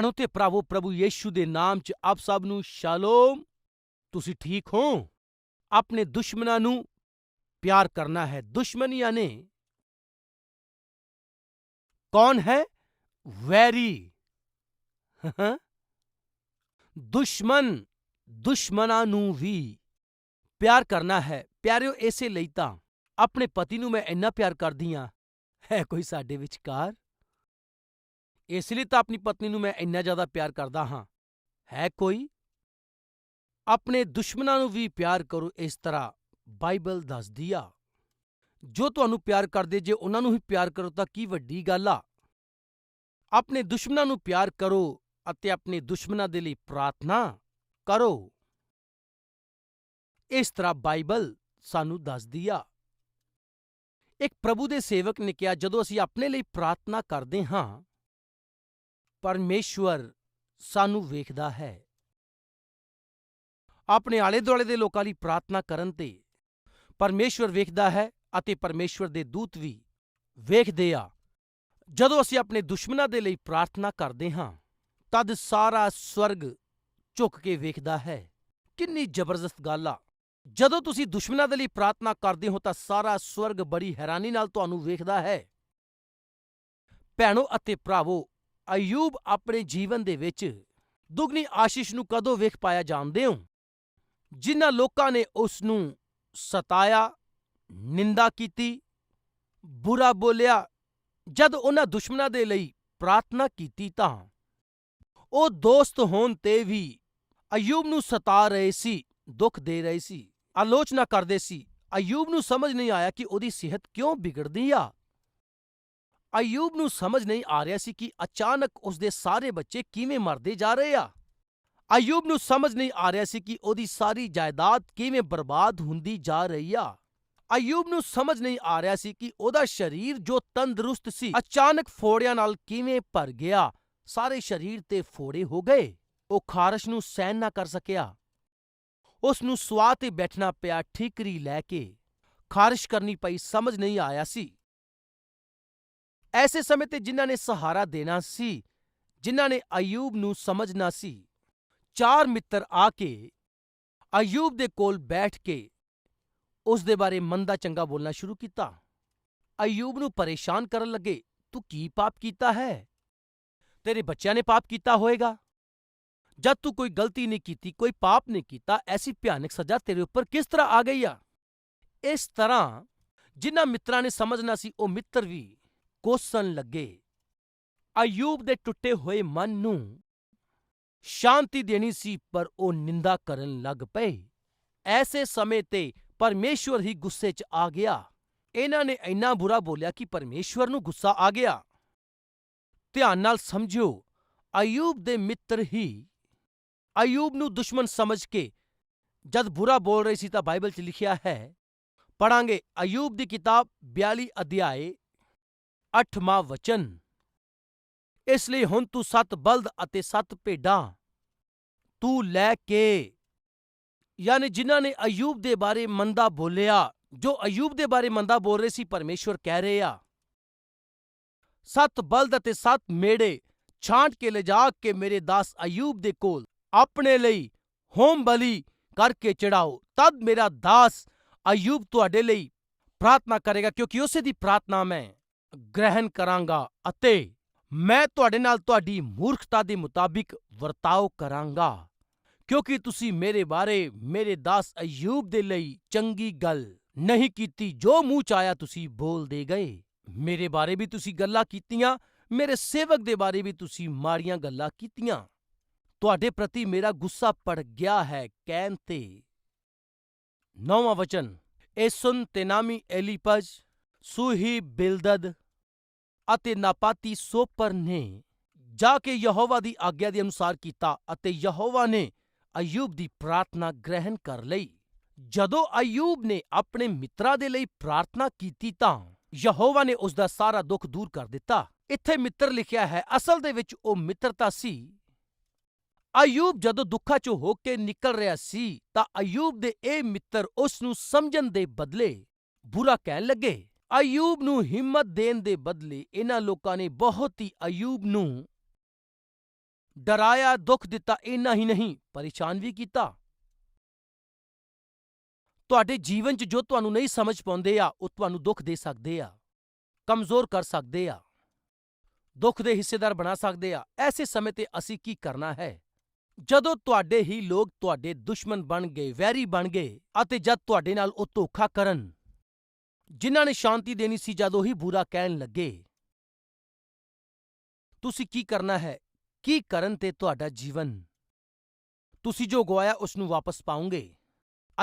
ਭੈਣੋ ਤੇ ਭਰਾਵੋ, ਪ੍ਰਭੂ ਯੀਸ਼ੂ ਦੇ ਨਾਮ 'ਚ ਆਪ ਸਭ ਨੂੰ ਸ਼ਾਲੋਮ। ਤੁਸੀਂ ਠੀਕ ਹੋ? ਆਪਣੇ ਦੁਸ਼ਮਣਾਂ ਨੂੰ ਪਿਆਰ ਕਰਨਾ ਹੈ। ਦੁਸ਼ਮਣ ਯਾਨੀ ਕੌਣ ਹੈ? ਵੈਰੀ। ਦੁਸ਼ਮਣ, ਦੁਸ਼ਮਣਾਂ ਨੂੰ ਵੀ ਪਿਆਰ ਕਰਨਾ ਹੈ। ਪਿਆਰਿਓ, ਇਸੇ ਲਈ ਤਾਂ ਆਪਣੇ ਪਤੀ ਨੂੰ ਮੈਂ ਇੰਨਾ ਪਿਆਰ ਕਰਦੀ ਆ ਹੈ ਕੋਈ ਸਾਡੇ ਵਿਚਕਾਰ? ਇਸ ਲਈ ਤਾਂ ਆਪਣੀ ਪਤਨੀ ਨੂੰ ਮੈਂ ਇੰਨਾ ਜ਼ਿਆਦਾ ਪਿਆਰ ਕਰਦਾ ਹਾਂ। ਹੈ ਕੋਈ? ਆਪਣੇ ਦੁਸ਼ਮਣਾਂ ਨੂੰ ਵੀ ਪਿਆਰ ਕਰੋ, ਇਸ ਤਰ੍ਹਾਂ ਬਾਈਬਲ ਦੱਸਦੀ ਆ। ਜੋ ਤੁਹਾਨੂੰ ਪਿਆਰ ਕਰਦੇ, ਜੇ ਉਹਨਾਂ ਨੂੰ ਹੀ ਪਿਆਰ ਕਰੋ ਤਾਂ ਕੀ ਵੱਡੀ ਗੱਲ ਆ? ਆਪਣੇ ਦੁਸ਼ਮਣਾਂ ਨੂੰ ਪਿਆਰ ਕਰੋ ਅਤੇ ਆਪਣੇ ਦੁਸ਼ਮਣਾਂ ਦੇ ਲਈ ਪ੍ਰਾਰਥਨਾ ਕਰੋ। ਇਸ ਤਰ੍ਹਾਂ ਬਾਈਬਲ ਸਾਨੂੰ ਦੱਸਦੀ ਆ। ਇੱਕ ਪ੍ਰਭੂ ਦੇ ਸੇਵਕ ਨੇ ਕਿਹਾ, ਜਦੋਂ ਅਸੀਂ ਆਪਣੇ ਲਈ ਪ੍ਰਾਰਥਨਾ ਕਰਦੇ ਹਾਂ ਪਰਮੇਸ਼ਵਰ ਸਾਨੂੰ ਵੇਖਦਾ ਹੈ। ਆਪਣੇ ਆਲੇ ਦੁਆਲੇ ਦੇ ਲੋਕਾਂ ਲਈ ਪ੍ਰਾਰਥਨਾ ਕਰਨ ਤੇ ਪਰਮੇਸ਼ਵਰ ਵੇਖਦਾ ਹੈ ਅਤੇ ਪਰਮੇਸ਼ਵਰ ਦੇ ਦੂਤ ਵੀ ਵੇਖਦੇ ਆ। ਜਦੋਂ ਅਸੀਂ ਆਪਣੇ ਦੁਸ਼ਮਣਾਂ ਦੇ ਲਈ ਪ੍ਰਾਰਥਨਾ ਕਰਦੇ ਹਾਂ, ਤਦ ਸਾਰਾ ਸਵਰਗ ਝੁੱਕ ਕੇ ਵੇਖਦਾ ਹੈ। ਕਿੰਨੀ ਜ਼ਬਰਦਸਤ ਗੱਲ ਆ। ਜਦੋਂ ਤੁਸੀਂ ਦੁਸ਼ਮਣਾਂ ਦੇ ਲਈ ਪ੍ਰਾਰਥਨਾ ਕਰਦੇ ਹੋ, ਤਾਂ ਸਾਰਾ ਸਵਰਗ ਬੜੀ ਹੈਰਾਨੀ ਨਾਲ ਤੁਹਾਨੂੰ ਵੇਖਦਾ ਹੈ। ਭੈਣੋ ਅਤੇ ਭਰਾਵੋ ਅਯੂਬ ਆਪਣੇ ਜੀਵਨ ਦੇ ਵਿੱਚ ਦੁਗਣੀ ਆਸ਼ੀਸ਼ ਨੂੰ ਕਦੋਂ ਵੇਖ ਪਾਇਆ ਜਾਣਦੇ ਹੋ? ਜਿਨ੍ਹਾਂ ਲੋਕਾਂ ਨੇ ਉਸ ਨੂੰ ਸਤਾਇਆ, ਨਿੰਦਾ ਕੀਤੀ, ਬੁਰਾ ਬੋਲਿਆ, ਜਦ ਉਹਨਾਂ ਦੁਸ਼ਮਣਾਂ ਦੇ ਲਈ ਪ੍ਰਾਰਥਨਾ ਕੀਤੀ ਤਾਂ ਉਹ ਦੋਸਤ ਹੋਣ ਤੇ ਵੀ ਅਯੂਬ ਨੂੰ ਸਤਾ ਰਹੇ ਸੀ, ਦੁੱਖ ਦੇ ਰਹੇ ਸੀ, ਆਲੋਚਨਾ ਕਰਦੇ ਸੀ। ਅਯੂਬ ਨੂੰ ਸਮਝ ਨਹੀਂ ਆਇਆ ਕਿ ਉਹਦੀ ਸਿਹਤ ਕਿਉਂ ਵਿਗੜਦੀ ਆ? ਅਯੂਬ ਨੂੰ ਸਮਝ ਨਹੀਂ ਆ ਰਿਹਾ ਸੀ ਕਿ ਅਚਾਨਕ ਉਸਦੇ ਸਾਰੇ ਬੱਚੇ ਕਿਵੇਂ ਮਰਦੇ ਜਾ ਰਹੇ ਆ। ਅਯੂਬ ਨੂੰ ਸਮਝ ਨਹੀਂ ਆ ਰਿਹਾ ਸੀ ਕਿ ਉਹਦੀ ਸਾਰੀ ਜਾਇਦਾਦ ਕਿਵੇਂ ਬਰਬਾਦ ਹੁੰਦੀ ਜਾ ਰਹੀ ਆ। ਅਯੂਬ ਨੂੰ ਸਮਝ ਨਹੀਂ ਆ ਰਿਹਾ ਸੀ ਕਿ ਉਹਦਾ ਸਰੀਰ ਜੋ ਤੰਦਰੁਸਤ ਸੀ, ਅਚਾਨਕ ਫੋੜਿਆਂ ਨਾਲ ਕਿਵੇਂ ਭਰ ਗਿਆ, ਸਾਰੇ ਸਰੀਰ ਤੇ ਫੋੜੇ ਹੋ ਗਏ। ਉਹ ਖਾਰਸ਼ ਨੂੰ ਸਹਿਣ ਨਾ ਕਰ ਸਕਿਆ। ਉਸ ਨੂੰ ਸਵਾਹ ਤੇ ਬੈਠਣਾ ਪਿਆ ਠੀਕਰੀ ਲੈ ਕੇ। ਖਾਰਸ਼ ਕਰਨੀ ਪਈ, ਸਮਝ ਨਹੀਂ ਆਇਆ ਸੀ। ਐਸੇ ਸਮੇਂ ਤੇ ਜਿਨ੍ਹਾਂ ਨੇ ਸਹਾਰਾ ਦੇਣਾ ਸੀ, ਜਿਨ੍ਹਾਂ ਨੇ ਅਯੂਬ ਨੂੰ ਸਮਝਣਾ ਸੀ, ਚਾਰ ਮਿੱਤਰ ਆ ਕੇ ਅਯੂਬ ਦੇ ਕੋਲ ਬੈਠ ਕੇ ਉਸ ਦੇ ਬਾਰੇ ਮੰਦਾ ਚੰਗਾ ਬੋਲਣਾ ਸ਼ੁਰੂ ਕੀਤਾ। ਅਯੂਬ ਨੂੰ ਪਰੇਸ਼ਾਨ ਕਰਨ ਲੱਗੇ, ਤੂੰ ਕੀ ਪਾਪ ਕੀਤਾ ਹੈ? ਤੇਰੇ ਬੱਚਿਆਂ ਨੇ ਪਾਪ ਕੀਤਾ ਹੋਵੇਗਾ ਜਦ ਤੂੰ ਕੋਈ ਗਲਤੀ ਨਹੀਂ ਕੀਤੀ, ਕੋਈ ਪਾਪ ਨਹੀਂ ਕੀਤਾ, ਐਸੀ ਭਿਆਨਕ ਸਜ਼ਾ ਤੇਰੇ ਉੱਪਰ ਕਿਸ ਤਰ੍ਹਾਂ ਆ ਗਈ ਆ? ਇਸ ਤਰ੍ਹਾਂ ਜਿਨ੍ਹਾਂ ਮਿੱਤਰਾਂ ਨੇ ਸਮਝਣਾ ਸੀ, ਉਹ ਮਿੱਤਰ ਵੀ ਕੋਸਣ ਲੱਗੇ। ਅਯੂਬ ਦੇ ਟੁੱਟੇ ਹੋਏ ਮਨ ਨੂੰ ਸ਼ਾਂਤੀ ਦੇਣੀ ਸੀ, ਪਰ ਉਹ ਨਿੰਦਾ ਕਰਨ ਲੱਗ ਪਏ। ਐਸੇ ਸਮੇਂ ਤੇ ਪਰਮੇਸ਼ਵਰ ਹੀ ਗੁੱਸੇ 'ਚ ਆ ਗਿਆ। ਇਹਨਾਂ ਨੇ ਇੰਨਾ ਬੁਰਾ ਬੋਲਿਆ ਕਿ ਪਰਮੇਸ਼ਵਰ ਨੂੰ ਗੁੱਸਾ ਆ ਗਿਆ। ਧਿਆਨ ਨਾਲ ਸਮਝਿਓ, ਅਯੂਬ ਦੇ ਮਿੱਤਰ ਹੀ, ਅਯੂਬ ਨੂੰ ਦੁਸ਼ਮਣ ਸਮਝ ਕੇ ਜਦ ਬੁਰਾ ਬੋਲ ਰਹੀ ਸੀ ਤਾਂ ਬਾਈਬਲ 'ਚ ਲਿਖਿਆ ਹੈ ਪੜਾਂਗੇ ਅਯੂਬ ਦੀ ਕਿਤਾਬ 42 ਅਧਿਆਏ 8ਵਾਂ ਵਚਨ। ਇਸ ਲਈ ਹੁਣ ਤੂੰ ਸੱਤ ਬਲਦ ਅਤੇ ਸੱਤ ਭੇਡਾਂ ਤੂੰ ਲੈ ਕੇ, ਯਾਨੀ ਜਿਨ੍ਹਾਂ ਨੇ ਅਯੂਬ ਦੇ ਬਾਰੇ ਮੰਦਾ ਬੋਲਿਆ, ਜੋ ਅਯੂਬ ਦੇ ਬਾਰੇ ਮੰਦਾ ਬੋਲ ਰਹੇ ਸੀ, ਪਰਮੇਸ਼ਵਰ ਕਹਿ ਰਹੇ ਆ। ਸੱਤ ਬਲਦ ਅਤੇ ਸੱਤ ਮੇੜੇ ਛਾਂਟ ਕੇ ਲਿਜਾ ਕੇ ਮੇਰੇ ਦਾਸ ਅਯੂਬ ਦੇ ਕੋਲ, ਆਪਣੇ ਲਈ ਹੋਮ ਬਲੀ ਕਰਕੇ ਚੜਾਓ ਤਦ ਮੇਰਾ ਦਾਸ ਅਯੂਬ ਤੁਹਾਡੇ ਲਈ ਪ੍ਰਾਰਥਨਾ ਕਰੇਗਾ, ਕਿਉਂਕਿ ਉਸੇ ਦੀ ਪ੍ਰਾਰਥਨਾ ਮੈਂ ਗ੍ਰਹਿਣ ਕਰਾਂਗਾ ਅਤੇ ਮੈਂ ਤੁਹਾਡੇ ਨਾਲ ਤੁਹਾਡੀ ਮੂਰਖਤਾ ਦੇ ਮੁਤਾਬਿਕ ਵਰਤਾਓ ਕਰਾਂਗਾ, ਕਿਉਂਕਿ ਤੁਸੀਂ ਮੇਰੇ ਬਾਰੇ ਮੇਰੇ ਦਾਸ ਅਯੂਬ ਦੇ ਲਈ ਚੰਗੀ ਗੱਲ ਨਹੀਂ ਕੀਤੀ ਜੋ ਮੂੰਹ ਚ ਆਇਆ ਤੁਸੀਂ ਬੋਲਦੇ ਗਏ। ਮੇਰੇ ਬਾਰੇ ਵੀ ਤੁਸੀਂ ਗੱਲਾਂ ਕੀਤੀਆਂ, ਮੇਰੇ ਸੇਵਕ ਦੇ ਬਾਰੇ ਵੀ ਤੁਸੀਂ ਮਾੜੀਆਂ ਗੱਲਾਂ ਕੀਤੀਆਂ। ਤੁਹਾਡੇ ਪ੍ਰਤੀ ਮੇਰਾ ਗੁੱਸਾ ਪੜ ਗਿਆ ਹੈ ਕਹਿਣ ਤੇ। ਨੌਵਾਂ ਵਚਨ ਏਸੁਨ ਤੇਨਾਮੀ ਐਲੀਪਜ ਸੂਹੀ ਬਿਲਦਦ ਅਤੇ ਨਾਪਾਤੀ ਸੋਪਰ ਨੇ ਜਾ ਕੇ ਯਹੋਵਾ ਦੀ ਆਗਿਆ ਦੇ ਅਨੁਸਾਰ ਕੀਤਾ ਅਤੇ ਯਹੋਵਾ ਨੇ ਅਯੂਬ ਦੀ ਪ੍ਰਾਰਥਨਾ ਗ੍ਰਹਿਣ ਕਰ ਲਈ। ਜਦੋਂ ਅਯੂਬ ਨੇ ਆਪਣੇ ਮਿੱਤਰਾਂ ਦੇ ਲਈ ਪ੍ਰਾਰਥਨਾ ਕੀਤੀ ਤਾਂ ਯਹੋਵਾ ਨੇ ਉਸ ਦਾ ਸਾਰਾ ਦੁੱਖ ਦੂਰ ਕਰ ਦਿੱਤਾ। ਇੱਥੇ ਮਿੱਤਰ ਲਿਖਿਆ ਹੈ, ਅਸਲ ਦੇ ਵਿੱਚ ਉਹ ਮਿੱਤਰਤਾ ਸੀ। ਅਯੂਬ ਜਦੋਂ ਦੁੱਖਾਂ 'ਚੋਂ ਹੋ ਕੇ ਨਿਕਲ ਰਿਹਾ ਸੀ ਤਾਂ ਅਯੂਬ ਦੇ ਇਹ ਮਿੱਤਰ ਉਸ ਨੂੰ ਸਮਝਣ ਦੇ ਬਦਲੇ ਬੁਰਾ ਕਹਿਣ ਲੱਗੇ। ਅਯੂਬ ਨੂੰ ਹਿੰਮਤ ਦੇਣ ਦੇ ਬਦਲੇ ਇਹਨਾਂ ਲੋਕਾਂ ਨੇ ਬਹੁਤ ਹੀ ਅਯੂਬ ਨੂੰ ਡਰਾਇਆ, ਦੁੱਖ ਦਿੱਤਾ, ਇੰਨਾ ਹੀ ਨਹੀਂ, ਪਰੇਸ਼ਾਨ ਵੀ ਕੀਤਾ। ਤੁਹਾਡੇ ਜੀਵਨ 'ਚ ਜੋ ਤੁਹਾਨੂੰ ਨਹੀਂ ਸਮਝ ਪਾਉਂਦੇ ਆ, ਉਹ ਤੁਹਾਨੂੰ ਦੁੱਖ ਦੇ ਸਕਦੇ ਆ, ਕਮਜ਼ੋਰ ਕਰ ਸਕਦੇ ਆ, ਦੁੱਖ ਦੇ ਹਿੱਸੇਦਾਰ ਬਣਾ ਸਕਦੇ ਆ। ਐਸੇ ਸਮੇਂ ਤੇ ਅਸੀਂ ਕੀ ਕਰਨਾ ਹੈ? ਜਦੋਂ ਤੁਹਾਡੇ ਹੀ ਲੋਕ ਤੁਹਾਡੇ ਦੁਸ਼ਮਣ ਬਣ ਗਏ, ਵੈਰੀ ਬਣ ਗਏ, ਅਤੇ ਜਦ ਤੁਹਾਡੇ ਨਾਲ ਉਹ ਧੋਖਾ ਕਰਨ ਜਿਨ੍ਹਾਂ ਨੇ ਸ਼ਾਂਤੀ ਦੇਣੀ ਸੀ ਜਦ ਉਹੀ ਬੁਰਾ ਕਹਿਣ ਲੱਗੇ। ਤੁਸੀਂ ਕੀ ਕਰਨਾ ਹੈ? ਕੀ ਕਰਨ ਤੇ ਤੁਹਾਡਾ ਜੀਵਨ? ਤੁਸੀਂ ਜੋ ਗਵਾਇਆ ਉਸ ਨੂੰ ਵਾਪਸ ਪਾਉਂਗੇ